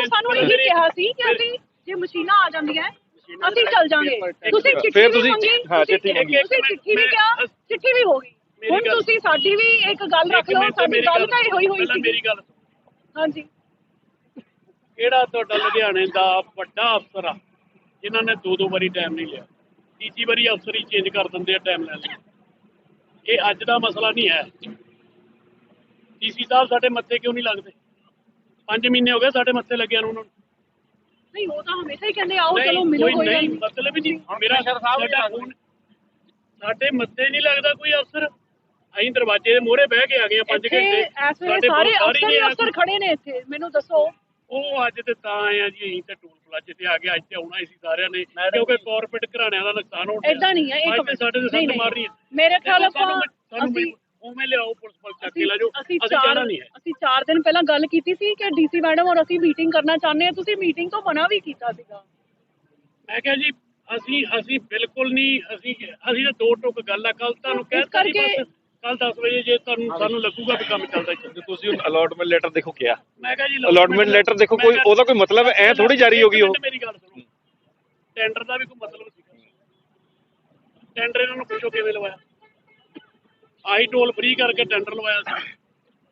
ਸਾਨੂੰ ਇਹੀ ਕਿਹਾ ਸੀ ਕਿ ਅਸੀਂ ਜੇ ਮਸ਼ੀਨਾਂ ਆ ਜਾਂਦੀਆਂ ਅਸੀਂ ਚੱਲ ਜਾਾਂਗੇ ਤੁਸੀਂ ਚਿੱਠੀ ਫਿਰ ਵੀ ਮੰਗੀ ਹਾਂ, ਚਿੱਠੀ ਮੰਗੀ। ਤੁਸੀਂ ਚਿੱਠੀ ਵੀ ਕਿਹਾ ਚਿੱਠੀ ਵੀ ਹੋ ਗਈ। ਹੁਣ ਤੁਸੀਂ ਸਾਡੀ ਵੀ ਇੱਕ ਗੱਲ ਰੱਖ ਲਓ ਸਾਡੀ ਗੱਲ ਤਾਂ ਇਹ ਹੋਈ ਸੀ ਮੇਰੀ ਗੱਲ। ਹਾਂਜੀ। ਕਿਹੜਾ ਤੁਹਾਡਾ ਲੁਧਿਆਣੇ ਦਾ ਵੱਡਾ ਅਫਸਰ ਆ ਜਿਨ੍ਹਾਂ ਨੇ ਦੋ ਦੋ ਵਾਰੀ ਟਾਈਮ ਨਹੀਂ ਲਿਆ? ਤੀਜੀ ਵਾਰੀ ਅਫਸਰ ਹੀ ਚੇਂਜ ਕਰ ਦਿੰਦੇ ਆ ਟਾਈਮ ਲੈਣ ਲਈ ਇਹ ਅੱਜ ਦਾ ਮਸਲਾ ਨਹੀਂ ਹੈ। ਡੀਸੀ ਸਾਹਿਬ ਸਾਡੇ ਮੱਥੇ ਕਿਉਂ ਨਹੀਂ ਲੱਗਦੇ? 5 ਮਹੀਨੇ ਹੋ ਗਏ ਸਾਡੇ ਮੱਥੇ ਲੱਗਿਆ ਨੂੰ ਉਹਨਾਂ ਨੂੰ। ਨਹੀਂ ਉਹ ਤਾਂ ਹਮੇਸ਼ਾ ਹੀ ਕਹਿੰਦੇ ਆਓ ਚਲੋ ਮਿਲੋ ਕੋਈ ਨਹੀਂ ਨਹੀਂ। ਮਤਲਬ ਹੀ ਨਹੀਂ। ਮੇਰਾ ਕਮਿਸ਼ਨਰ ਸਾਹਿਬ ਸਾਡਾ। ਫੋਨ ਸਾਡੇ ਮੱਥੇ ਨਹੀਂ ਲੱਗਦਾ ਕੋਈ ਅਫਸਰ। ਅਸੀਂ ਦਰਵਾਜ਼ੇ ਦੇ ਮੋਹਰੇ ਬਹਿ ਕੇ ਆ ਗਏ ਆ 5 ਇੱਥੇ ਘੰਟੇ। ਇਸ ਵੇਲੇ ਸਾਡੇ ਸਾਰੇ ਅਫਸਰ ਹੀ ਅਫਸਰ ਖੜੇ ਨੇ ਇੱਥੇ ਮੈਨੂੰ ਦੱਸੋ। ਉਹ ਅੱਜ ਤੇ ਤਾਂ ਆਏ ਆ ਜੀ ਅਸੀਂ ਤੇ ਟੂਲ ਪਲਾਜੇ ਤੇ ਆ ਗਏ ਅੱਜ ਤੇ ਆਉਣਾ ਸੀ ਸਾਰਿਆਂ ਨੇ ਕਿਉਂਕਿ ਕਾਰਪੋਰੇਟ ਘਰਾਣਿਆਂ ਦਾ ਨੁਕਸਾਨ ਹੋ ਗਿਆ ਐਦਾਂ ਨਹੀਂ ਹੈ ਤੇ ਸਾਡੇ ਤੇ ਸੱਟ। ਮਾਰ ਰਹੀ ਹੈ। ਮੇਰੇ ਖਿਆਲ ਆਪਾਂ ਅਸੀਂ ਉਵੇਂ ਲਿਆਓ ਪੁਲਿਸ ਪੁਲਿਸ ਚੱਕ ਕੇ ਲੈ ਜਾਓ। ਅਸੀਂ ਚਾਰ ਜਾਣਾ ਨਹੀਂ ਹੈ। ਅਸੀਂ 4 ਦਿਨ ਪਹਿਲਾਂ ਗੱਲ ਕੀਤੀ ਸੀ ਕਿ ਡੀਸੀ ਮੈਡਮ ਔਰ ਅਸੀਂ ਮੀਟਿੰਗ ਕਰਨਾ ਚਾਹੁੰਦੇ ਹਾਂ। ਤੁਸੀਂ ਮੀਟਿੰਗ ਤੋਂ ਮਨਾ ਵੀ ਕੀਤਾ ਸੀਗਾ। ਮੈਂ ਕਿਹਾ ਜੀ ਅਸੀਂ ਅਸੀਂ ਬਿਲਕੁਲ ਨਹੀਂ ਅਸੀਂ ਅਸੀਂ ਤਾਂ ਦੋ ਟੁਕ ਗੱਲ ਆ। ਕੱਲ ਤੁਹਾਨੂੰ ਕਹਿ ਇਸ ਕਰਕੇ- ਕੱਲ 10 ਵਜੇ ਜੇ ਤੁਹਾਨੂੰ ਸਾਨੂੰ ਲੱਗੂਗਾ ਵੀ ਕੰਮ ਚੱਲਦਾ ਹੀ ਚੱਲਦਾ। ਤੁਸੀਂ ਅਲਾਟਮੈਂਟ ਲੈਟਰ ਦੇਖੋ ਕਿਹਾ ਮੈਂ ਕਿਹਾ ਜੀ ਅਲਾਟਮੈਂਟ ਲੈਟਰ ਦੇਖੋ ਕੋਈ ਉਹਦਾ ਕੋਈ ਮਤਲਬ ਐ ਥੋੜੀ ਜਾਰੀ ਹੋ ਗਈ ਉਹ। ਮੇਰੀ ਗੱਲ ਸੁਣੋ। ਟੈਂਡਰ ਦਾ ਵੀ ਕੋਈ ਮਤਲਬ ਸੀਗਾ। ਟੈਂਡਰ ਇਹਨਾਂ ਨੂੰ ਪੁੱਛੋ ਕਿਵੇਂ ਲਵਾਇਆ। ਆਹੀ ਟੋਲ ਫ੍ਰੀ ਕਰਕੇ ਟੈਂਡਰ ਲਵਾਇਆ ਸੀ।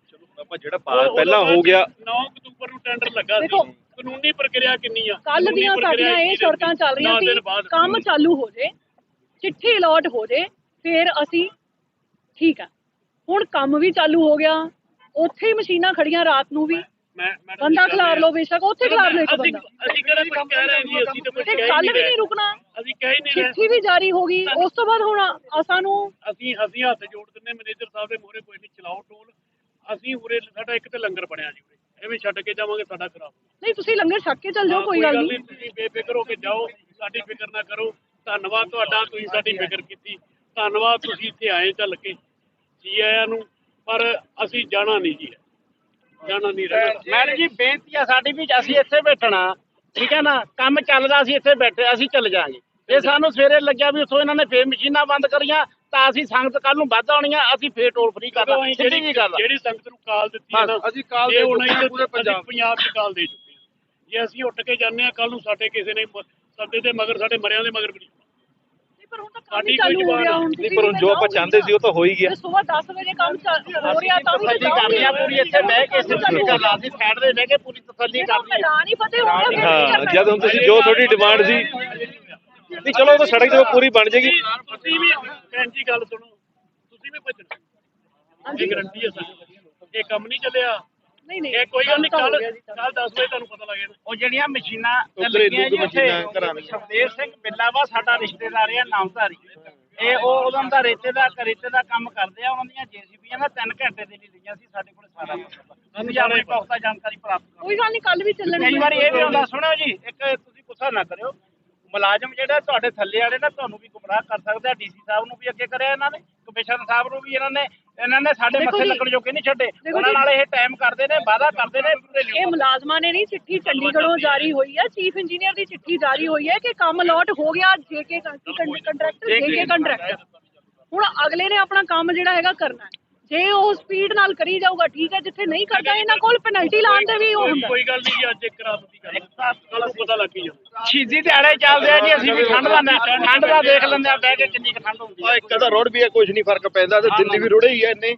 ਚਲੋ ਆਪਾਂ ਜਿਹੜਾ ਪਾਸ ਪਹਿਲਾਂ ਹੋ ਗਿਆ। 9 ਅਕਤੂਬਰ ਨੂੰ ਟੈਂਡਰ ਲੱਗਾ ਸੀ। ਕਾਨੂੰਨੀ ਪ੍ਰਕਿਰਿਆ ਕਿੰਨੀ ਆ? ਕੱਲ ਦੀਆਂ ਪ੍ਰਕਿਰਿਆ ਸਾਡੀਆਂ ਇਹ ਸ਼ਰਤਾਂ ਚੱਲ ਰਹੀਆਂ ਸੀ। ਕੰਮ ਚਾਲੂ ਹੋ ਜੇ ਚਿੱਠੀ ਅਲਾਟ ਹੋ ਜੇ ਫਿਰ ਅਸੀਂ ਠੀਕ ਆ। ਹੁਣ ਕੰਮ ਵੀ ਚਾਲੂ ਹੋ ਗਿਆ ਉੱਥੇ ਹੀ ਮਸ਼ੀਨਾਂ ਖੜੀਆਂ ਰਾਤ ਨੂੰ ਵੀ। ਬੰਦਾ ਖਿਲਾਰ ਲਓ ਬੇਸ਼ੱਕ ਉੱਥੇ ਖਿਲਾਰ ਲਓ ਇੱਕ ਬੰਦਾ। ਅਸੀਂ ਕਿਹੜਾ ਕੁਝ ਕਹਿ ਰਹੇ ਜੀ ਅਸੀਂ ਤਾਂ ਕੁਝ ਕਹਿ ਕੱਲ ਵੀ ਨਹੀਂ ਰੁਕਣਾ। ਅਸੀਂ ਕਹਿ ਨਹੀਂ ਰਹੇ ਚਿੱਠੀ ਵੀ ਜਾਰੀ ਹੋ ਗਈ। ਉਸ ਤੋਂ ਬਾਅਦ ਹੁਣ ਸਾਨੂੰ ਅਸੀਂ ਅਸੀਂ ਹੱਥ ਜੋੜ ਦਿੰਨੇ ਮੈਨੇਜਰ ਸਾਹਿਬ ਦੇ ਮੋਹਰੇ ਕੋਈ ਨਹੀਂ ਚਲਾਓ ਟੋਲ। ਅਸੀਂ ਉਰੇ ਸਾਡਾ ਇੱਕ ਤੇ ਲੰਗਰ ਬਣਿਆ ਜੀ ਉਰੇ। ਐਵੇਂ ਛੱਡ ਕੇ ਜਾਵਾਂਗੇ ਸਾਡਾ ਖਰਾਬ ਨਹੀਂ ਤੁਸੀਂ ਲੰਗਰ ਛੱਕ ਕੇ ਚੱਲ ਜਾਓ ਕੋਈ ਗੱਲ ਨਹੀਂ। ਤੁਸੀਂ ਬੇਫਿਕਰ ਹੋ ਕੇ ਜਾਓ ਸਾਡੀ ਫਿਕਰ ਨਾ ਕਰੋ। ਧੰਨਵਾਦ ਤੁਹਾਡਾ ਤੁਸੀਂ ਸਾਡੀ ਫਿਕਰ ਕੀਤੀ। ਧੰਨਵਾਦ ਤੁਸੀਂ ਇੱਥੇ ਆਏ ਚੱਲ ਕੇ ਜੀ ਆਇਆਂ ਨੂੰ। ਪਰ ਅਸੀਂ ਜਾਣਾ ਨਹੀਂ ਜੀ। ਜਾਣਾ ਨਹੀਂ ਰਹਿਣਾ। ਮੈਡਮ ਜੀ ਬੇਨਤੀ ਆ ਸਾਡੀ ਵੀ ਅਸੀਂ ਇੱਥੇ ਬੈਠਣਾ। ਠੀਕ ਹੈ ਨਾ ਕੰਮ ਚੱਲਦਾ ਅਸੀਂ ਇੱਥੇ ਬੈਠੇ ਅਸੀਂ ਚੱਲ ਜਾਾਂਗੇ ਜੇ ਸਾਨੂੰ ਸਵੇਰੇ ਲੱਗਿਆ ਵੀ ਉੱਥੋਂ ਇਹਨਾਂ ਨੇ ਫੇਰ ਮਸ਼ੀਨਾਂ ਬੰਦ ਕਰੀਆਂ ਤਾਂ ਅਸੀਂ ਸੰਗਤ ਕੱਲ ਨੂੰ ਵੱਧ ਆਉਣੀਆਂ ਅਸੀਂ ਫੇਰ ਟੋਲ ਫ੍ਰੀ ਸਿੱਧੀ ਜਿਹੜੀ ਜੀ ਗੱਲ ਆ। ਜਿਹੜੀ ਸੰਗਤ ਨੂੰ ਕਾਲ ਦਿੱਤੀ ਹੈ ਨਾ ਅਸੀਂ ਕਾਲ ਦੇ ਅਸੀਂ ਪੂਰੇ ਪੰਜਾਬ। ਪੰਜਾਬ 'ਚ ਕਾਲ ਦੇ ਚੁੱਕੇ ਜੇ ਅਸੀਂ ਉੱਠ ਕੇ ਜਾਂਦੇ ਹਾਂ ਕੱਲ ਨੂੰ ਸਾਡੇ ਕਿਸੇ ਨੇ ਸੱਦੇ ਦੇ ਮਗਰ ਸਾਡੇ ਮਰਿਆਂ ਦੇ ਮਗਰ ਵੀ ਪਰ ਹੁਣ ਤਾਂ ਕੰਮ ਸਾਡੀ ਹੀ ਕੋਈ ਚਾਲੂ ਹੋ ਜ਼ਬਾਨ ਗਿਆ ਹੁਣ ਨਹੀਂ ਤੁਸੀਂ ਪਰ ਹੁਣ ਜੋ ਆਪਾਂ ਚਾਹੁੰਦੇ ਸੀ ਉਹ ਤਾਂ ਹੋ ਹੀ ਗਿਆ। ਸਵੇਰ 10 ਵਜੇ ਕੰਮ ਚੱਲ- ਹੋ ਰਿਹਾ ਤਾਂ ਵੀ ਤਸੱਲੀ ਕਰਨੀ ਆ ਪੂਰੀ ਇੱਥੇ ਬਹਿ ਕੇ ਸਿੱਧੀ ਗੱਲ ਆ ਅਸੀਂ ਸਾਈਡ ਦੇ ਬਹਿ ਕੇ ਪੂਰੀ ਤਸੱਲੀ ਜਦੋਂ ਕਰਨੀ ਆ ਮੈਦਾਨ ਹੀ ਫਤਿਹ ਹੋ ਗਿਆ ਫਿਰ ਕੀ ਹਾਂ ਕਰਨਾ? ਜਦ ਹੁਣ ਤੁਸੀਂ ਜੋ ਤੁਹਾਡੀ ਡਿਮਾਂਡ ਸੀ। ਨਹੀਂ ਚਲੋ ਉਹ ਤਾਂ ਸੜਕ ਪੂਰੀ ਬਣ ਜਾਏਗੀ। ਤੁਸੀਂ- ਤੁਸੀਂ ਵੀ ਭੈਣ ਜੀ ਗੱਲ ਸੁਣੋ। ਤੁਸੀਂ ਵੀ ਭੱਜਣਾ। ਇਹ ਗਰੰਟੀ ਹੈ ਸਾਡੀ। ਇਹ ਕੰਮ ਨਹੀਂ ਚੱਲਿਆ। ਨਹੀਂ ਨਹੀਂ ਇਹ ਕੋਈ ਗੱਲ ਨਹੀਂ ਕੰਮ ਤਾਂ ਕੱਲ ਹੋ ਗਿਆ ਜੀ, ਕੰਮ। ਕੱਲ 10 ਵਜੇ ਤੁਹਾਨੂੰ ਪਤਾ ਲੱਗ ਜਾਣਾ ਉਹ ਜਿਹੜੀਆਂ ਮਸ਼ੀਨਾਂ ਤੇ ਉੱਧਰ ਲੱਗੀਆਂ ਇਹਦੂ ਜੀ ਉੱਥੇ ਮਸ਼ੀਨਾਂ ਘਰਾਂ ਦੀਆਂ। ਸੁਖਦੇਵ ਸਿੰਘ ਬਿੱਲਾ ਵਾ ਸਾਡਾ ਰਿਸ਼ਤੇਦਾਰ ਆ ਨਾਮਧਾਰੀ। ਇਹ ਉਹ ਉਹਨਾਂ ਦਾ ਰੇਤੇ ਦਾ ਰੇਤੇ ਦਾ ਕੰਮ ਕਰਦੇ ਆ ਉਹਨਾਂ ਦੀਆਂ ਜੀਸੀਬੀਆਂ ਦਾ 3 ਘੰਟੇ ਦੇ ਲਈ ਲਈਆਂ ਸੀ ਸਾਡੇ ਕੋਲ ਸਾਰਾ ਕੁਝ ਅਸੀਂ ਆਪਣੀ ਪੁਖਤਾ ਜਾਣਕਾਰੀ ਪ੍ਰਾਪਤ ਕਰ। ਕੋਈ ਗੱਲ ਨਹੀਂ ਕੱਲ ਵੀ ਚੱਲਣਗੇ ਕਈ ਵਾਰੀ ਇਹ ਵੀ ਆਉਂਦਾ ਸੁਣਿਓ ਜੀ ਇੱਕ ਤੁਸੀਂ ਗੁੱਸਾ ਨਾ ਕਰਿਓ। ਮੁਲਾਜ਼ਮ ਜਿਹੜਾ ਤੁਹਾਡੇ ਥੱਲੇ ਵਾਲੇ ਨਾ ਤੁਹਾਨੂੰ ਵੀ ਗੁੰਮਰਾਹ ਕਰ ਸਕਦਾ ਡੀਸੀ ਸਾਹਿਬ ਨੂੰ ਵੀ ਅੱਗੇ ਕਰਿਆ ਇਹਨਾਂ ਨੇ ਕਮਿਸ਼ਨਰ ਸਾਹਿਬ ਨੂੰ ਵੀ ਇਹਨਾਂ ਨੇ ਇਹਨਾਂ ਨੇ ਸਾਡੇ ਦੇਖੋ ਮੱਥੇ ਜੀ, ਲੱਗਣ ਜੋਗੇ ਨਹੀਂ ਛੱਡੇ। ਦੇਖੋ ਉਹਨਾਂ ਜੀ, ਨਾਲ ਇਹ ਟਾਈਮ ਕਰਦੇ ਨੇ ਵਾਅਦਾ ਕਰਦੇ ਨੇ ਪੂਰੇ ਨਹੀਂ ਇਹ ਮੁਲਾਜ਼ਮਾਂ ਨੇ ਨਹੀਂ ਚਿੱਠੀ ਚੰਡੀਗੜ੍ਹੋਂ ਜਾਰੀ ਹੋਈ ਹੈ ਚੀਫ ਇੰਜੀਨੀਅਰ ਦੀ ਚਿੱਠੀ ਜਾਰੀ ਹੋਈ ਹੈ ਕਿ ਕੰਮ ਅਲਾਟ ਹੋ ਗਿਆ ਜੇਕੇ ਕੰਟਰੈਕਟਰ ਜੇਕੇ ਕੰਟਰੈਕਟਰ ਹੁਣ ਅਗਲੇ ਨੇ ਆਪਣਾ ਕੰਮ ਜਿਹੜਾ ਹੈਗਾ ਕਰਨਾ ਹੈ। ਜੇ ਉਹ ਸਪੀਡ ਨਾਲ ਕਰੀ ਜਾਊਗਾ ਠੀਕ ਹੈ ਜਿੱਥੇ ਨਹੀਂ ਕਰਦਾ ਇਹਨਾਂ ਕੋਲ ਪੈਨਲਟੀ ਲਾਉਣ ਦੇ ਵੀ ਉਹ ਹੁੰਦਾ ਕੋਈ ਗੱਲ ਨਹੀਂ ਜੀ ਅੱਜ ਇੱਕ ਰਾਤ ਦੀ ਗੱਲ ਕੱਲ ਨੂੰ ਪਤਾ ਲੱਗ ਹੀ ਜਾਊ ਸ਼ਹੀਦੀ ਦਿਹਾੜੇ ਚੱਲਦੇ ਆ ਜੀ ਅਸੀਂ ਵੀ ਠੰਡ ਦਾ ਠੰਡ ਦਾ ਦੇਖ ਲੈਂਦੇ ਆ ਬਹਿ ਕੇ ਕਿੰਨੀ ਠੰਡ ਹੁੰਦੀ ਆ ਹੈ ਇੱਕ ਦਾ ਰੋਡ ਵੀ ਹੈ ਕੁਝ ਨਹੀਂ ਫ਼ਰਕ ਪੈਂਦਾ ਤੇ ਦਿੱਲੀ ਵੀ ਰੁੜੇ ਹੀ ਐ ਇੰਨੇ